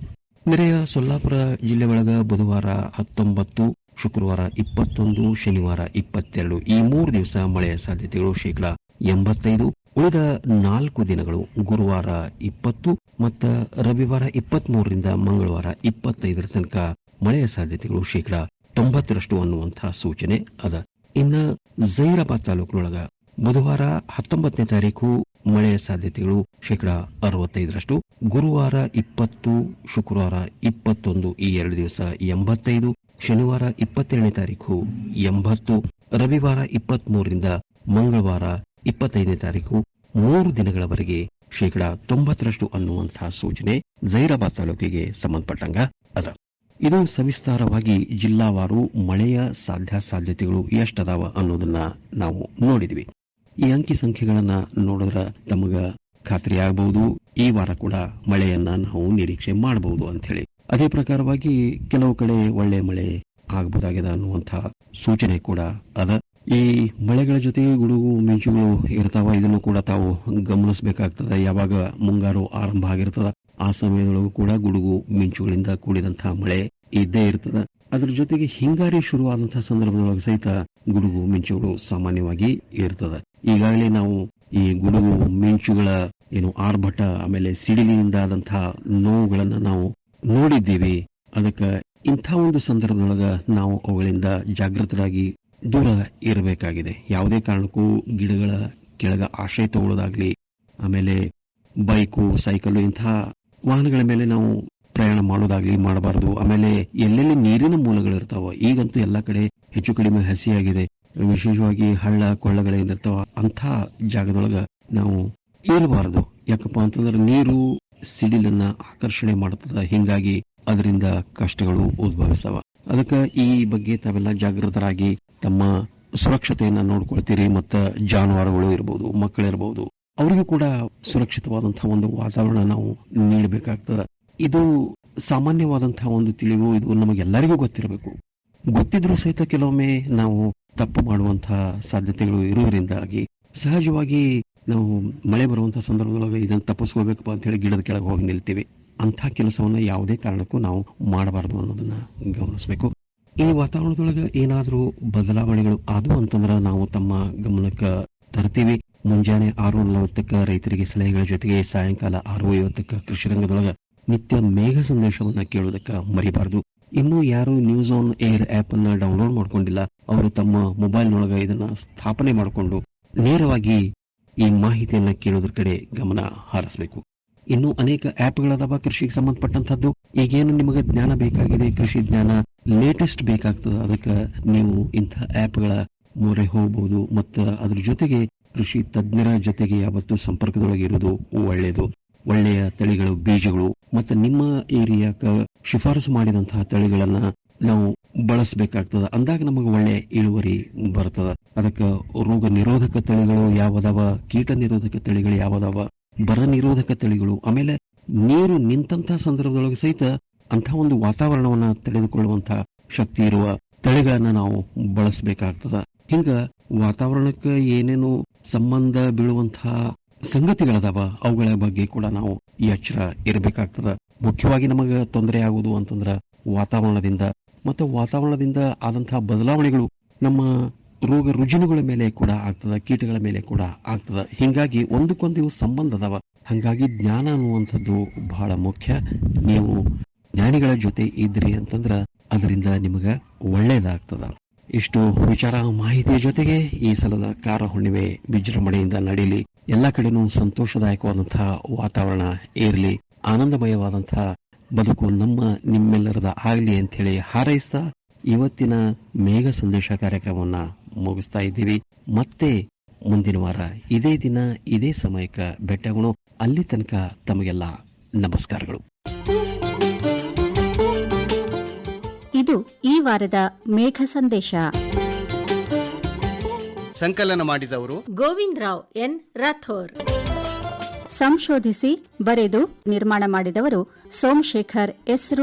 ನೆರೆಯ ಸೊಲ್ಲಾಪುರ ಜಿಲ್ಲೆ ಒಳಗ ಬುಧವಾರ ಹತ್ತೊಂಬತ್ತು, ಶುಕ್ರವಾರ ಇಪ್ಪತ್ತೊಂದು, ಶನಿವಾರ ಇಪ್ಪತ್ತೆರಡು, ಈ ಮೂರು ದಿವಸ ಮಳೆಯ ಸಾಧ್ಯತೆಗಳು ಶೇಕಡಾ ಎಂಬತ್ತೈದು. ಉಳಿದ ನಾಲ್ಕು ದಿನಗಳು ಗುರುವಾರ ಇಪ್ಪತ್ತು ಮತ್ತು ರವಿವಾರ ಇಪ್ಪತ್ಮೂರರಿಂದ ಮಂಗಳವಾರ ಇಪ್ಪತ್ತೈದರ ತನಕ ಮಳೆಯ ಸಾಧ್ಯತೆಗಳು ಶೇಕಡಾ ತೊಂಬತ್ತರಷ್ಟು ಅನ್ನುವಂತಹ ಸೂಚನೆ ಅದ. ಇನ್ನ ಜೈರಾಬಾದ್ ತಾಲೂಕಿನೊಳಗ ಬುಧವಾರ ಹತ್ತೊಂಬತ್ತನೇ ತಾರೀಕು ಮಳೆಯ ಸಾಧ್ಯತೆಗಳು ಶೇಕಡಾ ಅರವತ್ತೈದರಷ್ಟು, ಗುರುವಾರ ಇಪ್ಪತ್ತು, ಶುಕ್ರವಾರ ಇಪ್ಪತ್ತೊಂದು ಈ ಎರಡು ದಿವಸ ಎಂಬತ್ತೈದು, ಶನಿವಾರ ಇಪ್ಪತ್ತೆರಡನೇ ತಾರೀಕು ಎಂಬತ್ತು, ರವಿವಾರ ಇಪ್ಪತ್ಮೂರರಿಂದ ಮಂಗಳವಾರ ಇಪ್ಪತ್ತೈದನೇ ತಾರೀಕು ಮೂರು ದಿನಗಳವರೆಗೆ ಶೇಕಡಾ ತೊಂಬತ್ತರಷ್ಟು ಅನ್ನುವಂತಹ ಸೂಚನೆ ಜೈರಾಬಾದ್ ತಾಲೂಕಿಗೆ ಸಂಬಂಧಪಟ್ಟಂಗ ಅದ. ಇದು ಸವಿಸ್ತಾರವಾಗಿ ಜಿಲ್ಲಾವಾರು ಮಳೆಯ ಸಾಧ್ಯಾಸಾಧ್ಯತೆಗಳು ಎಷ್ಟದಾವ ಅನ್ನೋದನ್ನ ನಾವು ನೋಡಿದ್ವಿ. ಈ ಅಂಕಿ ಸಂಖ್ಯೆಗಳನ್ನ ನೋಡಿದ್ರ ತಮಗ ಖಾತ್ರಿ ಆಗಬಹುದು. ಈ ವಾರ ಕೂಡ ಮಳೆಯನ್ನ ನಾವು ನಿರೀಕ್ಷೆ ಮಾಡಬಹುದು ಅಂತ ಹೇಳಿ ಅದೇ ಪ್ರಕಾರವಾಗಿ ಕೆಲವು ಕಡೆ ಒಳ್ಳೆ ಮಳೆ ಆಗಬಹುದಾಗಿದೆ ಅನ್ನುವಂತಹ ಸೂಚನೆ ಕೂಡ ಅದ. ಈ ಮಳೆಗಳ ಜೊತೆಗೆ ಗುಡುಗು, ಮಿಂಚುಗಳು ಇರ್ತಾವ. ಇದನ್ನು ಕೂಡ ತಾವು ಗಮನಿಸಬೇಕಾಗ್ತದೆ. ಯಾವಾಗ ಮುಂಗಾರು ಆರಂಭ ಆಗಿರ್ತದ, ಆ ಸಮಯದೊಳಗೂ ಕೂಡ ಗುಡುಗು, ಮಿಂಚುಗಳಿಂದ ಕೂಡಿದಂತಹ ಮಳೆ ಇದ್ದೇ ಇರ್ತದ. ಅದರ ಜೊತೆಗೆ ಹಿಂಗಾರಿ ಶುರುವಾದಂತಹ ಸಂದರ್ಭದೊಳಗೆ ಸಹಿತ ಗುಡುಗು, ಮಿಂಚುಗಳು ಸಾಮಾನ್ಯವಾಗಿ ಇರ್ತದ. ಈಗಾಗಲೇ ನಾವು ಈ ಗುಡುಗು, ಮಿಂಚುಗಳ ಏನು ಆರ್ಭಟ, ಆಮೇಲೆ ಸಿಡಿಲಿನಿಂದ ಆದಂತಹ ನೋವುಗಳನ್ನ ನಾವು ನೋಡಿದ್ದೀವಿ. ಅದಕ್ಕೆ ಇಂಥ ಒಂದು ಸಂದರ್ಭದೊಳಗ ನಾವು ಅವುಗಳಿಂದ ಜಾಗೃತರಾಗಿ ದೂರ ಇರಬೇಕಾಗಿದೆ. ಯಾವುದೇ ಕಾರಣಕ್ಕೂ ಗಿಡಗಳ ಕೆಳಗ ಆಶ್ರಯ ತಗೊಳ್ಳೋದಾಗ್ಲಿ, ಆಮೇಲೆ ಬೈಕು, ಸೈಕಲ್ ಇಂತಹ ವಾಹನಗಳ ಮೇಲೆ ನಾವು ಪ್ರಯಾಣ ಮಾಡೋದಾಗ್ಲಿ ಮಾಡಬಾರದು. ಆಮೇಲೆ ಎಲ್ಲೆಲ್ಲಿ ನೀರಿನ ಮೂಲಗಳಿರ್ತಾವ, ಈಗಂತೂ ಎಲ್ಲ ಕಡೆ ಹೆಚ್ಚು ಕಡಿಮೆ ಹಸಿಯಾಗಿದೆ. ವಿಶೇಷವಾಗಿ ಹಳ್ಳ ಕೊಳ್ಳಗಳೇನಿರ್ತಾವ ಅಂಥ ಜಾಗದೊಳಗ ನಾವು ಇರಬಾರದು. ಯಾಕಪ್ಪ ಅಂತಂದ್ರೆ ನೀರು ಸಿಡಿಲನ್ನ ಆಕರ್ಷಣೆ ಮಾಡುತ್ತದ ಹಿಂಗಾಗಿ ಅದರಿಂದ ಕಷ್ಟಗಳು ಉದ್ಭವಿಸ್ತಾವ. ಅದಕ್ಕೆ ಈ ಬಗ್ಗೆ ತಾವೆಲ್ಲ ಜಾಗೃತರಾಗಿ ತಮ್ಮ ಸುರಕ್ಷತೆಯನ್ನ ನೋಡ್ಕೊಳ್ತೀರಿ ಮತ್ತ ಜಾನುವಾರುಗಳು ಇರಬಹುದು ಮಕ್ಕಳಿರಬಹುದು ಅವರಿಗೂ ಕೂಡ ಸುರಕ್ಷಿತವಾದಂತಹ ಒಂದು ವಾತಾವರಣ ನಾವು ನೀಡಬೇಕಾಗ್ತದೆ. ಇದು ಸಾಮಾನ್ಯವಾದಂತಹ ಒಂದು ತಿಳಿವು, ಇದು ನಮಗೆಲ್ಲರಿಗೂ ಗೊತ್ತಿರಬೇಕು. ಗೊತ್ತಿದ್ರೂ ಸಹಿತ ಕೆಲವೊಮ್ಮೆ ನಾವು ತಪ್ಪು ಮಾಡುವಂತಹ ಸಾಧ್ಯತೆಗಳು ಇರುವುದರಿಂದಾಗಿ ಸಹಜವಾಗಿ ನಾವು ಮಳೆ ಬರುವಂತಹ ಸಂದರ್ಭದೊಳಗೆ ಇದನ್ನು ತಪ್ಪಿಸ್ಕೋಬೇಕಪ್ಪ ಅಂತ ಹೇಳಿ ಗಿಡದ ಕೆಳಗೆ ಹೋಗಿ ನಿಲ್ತೀವಿ. ಅಂಥ ಕೆಲಸವನ್ನ ಯಾವುದೇ ಕಾರಣಕ್ಕೂ ನಾವು ಮಾಡಬಾರದು ಅನ್ನೋದನ್ನ ಗಮನಿಸಬೇಕು. ಈ ವಾತಾವರಣದೊಳಗೆ ಏನಾದರೂ ಬದಲಾವಣೆಗಳು ಆದವು ಅಂತಂದ್ರೆ ನಾವು ತಮ್ಮ ಗಮನಕ್ಕೆ ತರ್ತೀವಿ. ಮುಂಜಾನೆ ಆರು ನಲವತ್ತಕ್ಕ ರೈತರಿಗೆ ಸಲಹೆಗಳ ಜೊತೆಗೆ ಸಾಯಂಕಾಲ ಆರು ಐವತ್ತಕ್ಕ ಕೃಷಿ ರಂಗದೊಳಗೆ ನಿತ್ಯ ಮೇಘ ಸಂದೇಶವನ್ನ ಕೇಳುವುದಕ್ಕೆ ಮರಿಬಾರದು. ಇನ್ನು ಯಾರು ನ್ಯೂಸ್ ಆನ್ ಏರ್ ಆಪ್ ಅನ್ನ ಡೌನ್ಲೋಡ್ ಮಾಡ್ಕೊಂಡಿಲ್ಲ, ಅವರು ತಮ್ಮ ಮೊಬೈಲ್ನೊಳಗೆ ಇದನ್ನ ಸ್ಥಾಪನೆ ಮಾಡಿಕೊಂಡು ನೇರವಾಗಿ ಈ ಮಾಹಿತಿಯನ್ನ ಕೇಳೋದ್ರ ಕಡೆ ಗಮನ ಹಾರಿಸಬೇಕು. ಇನ್ನು ಅನೇಕ ಆಪ್ಗಳದಾವ ಕೃಷಿಗೆ ಸಂಬಂಧಪಟ್ಟಂತದ್ದು ಈಗೇನು ನಿಮಗೆ ಜ್ಞಾನ ಬೇಕಾಗಿದೆ, ಕೃಷಿ ಜ್ಞಾನ ಲೇಟೆಸ್ಟ್ ಬೇಕಾಗ್ತದ, ಅದಕ್ಕೆ ನೀವು ಇಂಥ ಆ್ಯಪ್ಗಳ ಮೊರೆ ಹೋಗಬಹುದು ಮತ್ತು ಅದ್ರ ಜೊತೆಗೆ ಕೃಷಿ ತಜ್ಞರ ಜೊತೆಗೆ ಯಾವತ್ತು ಸಂಪರ್ಕದೊಳಗೆ ಇರೋದು ಒಳ್ಳೆಯದು ಒಳ್ಳೆಯ ತಳಿಗಳು, ಬೀಜಗಳು, ಮತ್ತು ನಿಮ್ಮ ಏರಿಯಾಕ ಶಿಫಾರಸು ಮಾಡಿದಂತಹ ತಳಿಗಳನ್ನ ನಾವು ಬಳಸಬೇಕಾಗ್ತದ. ಅಂದಾಗ ನಮಗೆ ಒಳ್ಳೆ ಇಳುವರಿ ಬರ್ತದ. ಅದಕ್ಕೆ ರೋಗ ನಿರೋಧಕ ತಳಿಗಳು ಯಾವದವ ಕೀಟ ನಿರೋಧಕ ತಳಿಗಳು ಯಾವದವ ಬರ ನಿರೋಧಕ ತಳಿಗಳು, ಆಮೇಲೆ ನೀರು ನಿಂತಹ ಸಂದರ್ಭದೊಳಗೆ ಸಹಿತ ಅಂಥ ಒಂದು ವಾತಾವರಣವನ್ನ ತಡೆದುಕೊಳ್ಳುವಂತಹ ಶಕ್ತಿ ಇರುವ ತಳಿಗಳನ್ನ ನಾವು ಬಳಸಬೇಕಾಗ್ತದ. ಹಿಂಗ ವಾತಾವರಣಕ್ಕೆ ಏನೇನು ಸಂಬಂಧ ಬೀಳುವಂತಹ ಸಂಗತಿಗಳದಾವ, ಅವುಗಳ ಬಗ್ಗೆ ಕೂಡ ನಾವು ಎಚ್ಚರ ಇರಬೇಕಾಗ್ತದ. ಮುಖ್ಯವಾಗಿ ನಮಗೆ ತೊಂದರೆ ಆಗುವುದು ಅಂತಂದ್ರ ವಾತಾವರಣದಿಂದ, ಮತ್ತು ವಾತಾವರಣದಿಂದ ಆದಂತಹ ಬದಲಾವಣೆಗಳು ನಮ್ಮ ರೋಗ ರುಜಿನಗಳ ಮೇಲೆ ಕೂಡ ಆಗ್ತದ, ಕೀಟಗಳ ಮೇಲೆ ಕೂಡ ಆಗ್ತದ. ಹಿಂಗಾಗಿ ಒಂದಕ್ಕೊಂದು ಇವು ಸಂಬಂಧ ಅದಾವ. ಹಂಗಾಗಿ ಜ್ಞಾನ ಅನ್ನುವಂಥದ್ದು ಬಹಳ ಮುಖ್ಯ. ನೀವು ಜ್ಞಾನಿಗಳ ಜೊತೆ ಇದ್ರಿ ಅಂತಂದ್ರ ಅದರಿಂದ ನಿಮಗ ಒಳ್ಳೇದಾಗ್ತದ. ಇಷ್ಟು ವಿಚಾರ ಮಾಹಿತಿಯ ಜೊತೆಗೆ ಈ ಸಲದ ಕಾರ ಹುಣ್ಣಿಮೆ ವಿಜೃಂಭಣೆಯಿಂದ ನಡೀಲಿ. ಎಲ್ಲ ಕಡೆನೂ ಸಂತೋಷದಾಯಕವಾದಂತಹ ವಾತಾವರಣ ಇರಲಿ ಆನಂದಮಯವಾದಂತಹ ಬದುಕು ನಮ್ಮ ನಿಮ್ಮೆಲ್ಲರದ ಆಗಲಿ ಅಂತ ಹೇಳಿ ಹಾರೈಸ್ತಾ ಇವತ್ತಿನ ಮೇಘ ಸಂದೇಶ ಕಾರ್ಯಕ್ರಮವನ್ನ ಮುಗಿಸ್ತಾ ಇದ್ದೀವಿ. ಮತ್ತೆ ಮುಂದಿನ ವಾರ ಇದೇ ದಿನ ಇದೇ ಸಮಯಕ್ಕೆ ಭೇಟಿಯಾಗೋಣ ಅಲ್ಲಿ ತನಕ ತಮಗೆಲ್ಲ ನಮಸ್ಕಾರಗಳು. ಇದು ಈ ವಾರದ ಮೇಘ ಸಂದೇಶ. ಸಂಕಲನ ಮಾಡಿದವರು ಗೋವಿಂದ್ ರಾವ್ ಎನ್. ರಾಥೋರ್. ಸಂಶೋಧಿಸಿ ಬರೆದು ನಿರ್ಮಾಣ ಮಾಡಿದವರು ಸೋಮಶೇಖರ್ ಎಸ್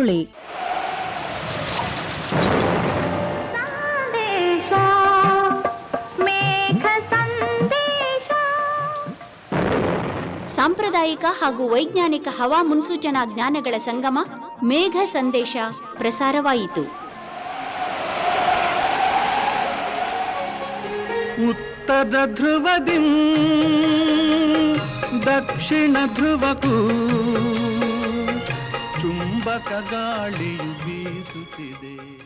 ಸಾಂಪ್ರದಾಯಿಕ ಹಾಗೂ ವೈಜ್ಞಾನಿಕ ಹವಾ ಮುನ್ಸೂಚನಾ ಜ್ಞಾನಗಳ ಸಂಗಮ ಮೇಘ ಸಂದೇಶ ಪ್ರಸಾರವಾಯಿತು. ಉತ್ತರ ಧ್ರುವದಿ ದಕ್ಷಿಣ ಧ್ರುವಕ್ಕೂ ಚುಂಬಕ ಗಾಳಿಯು ಬೀಸುತ್ತಿದೆ.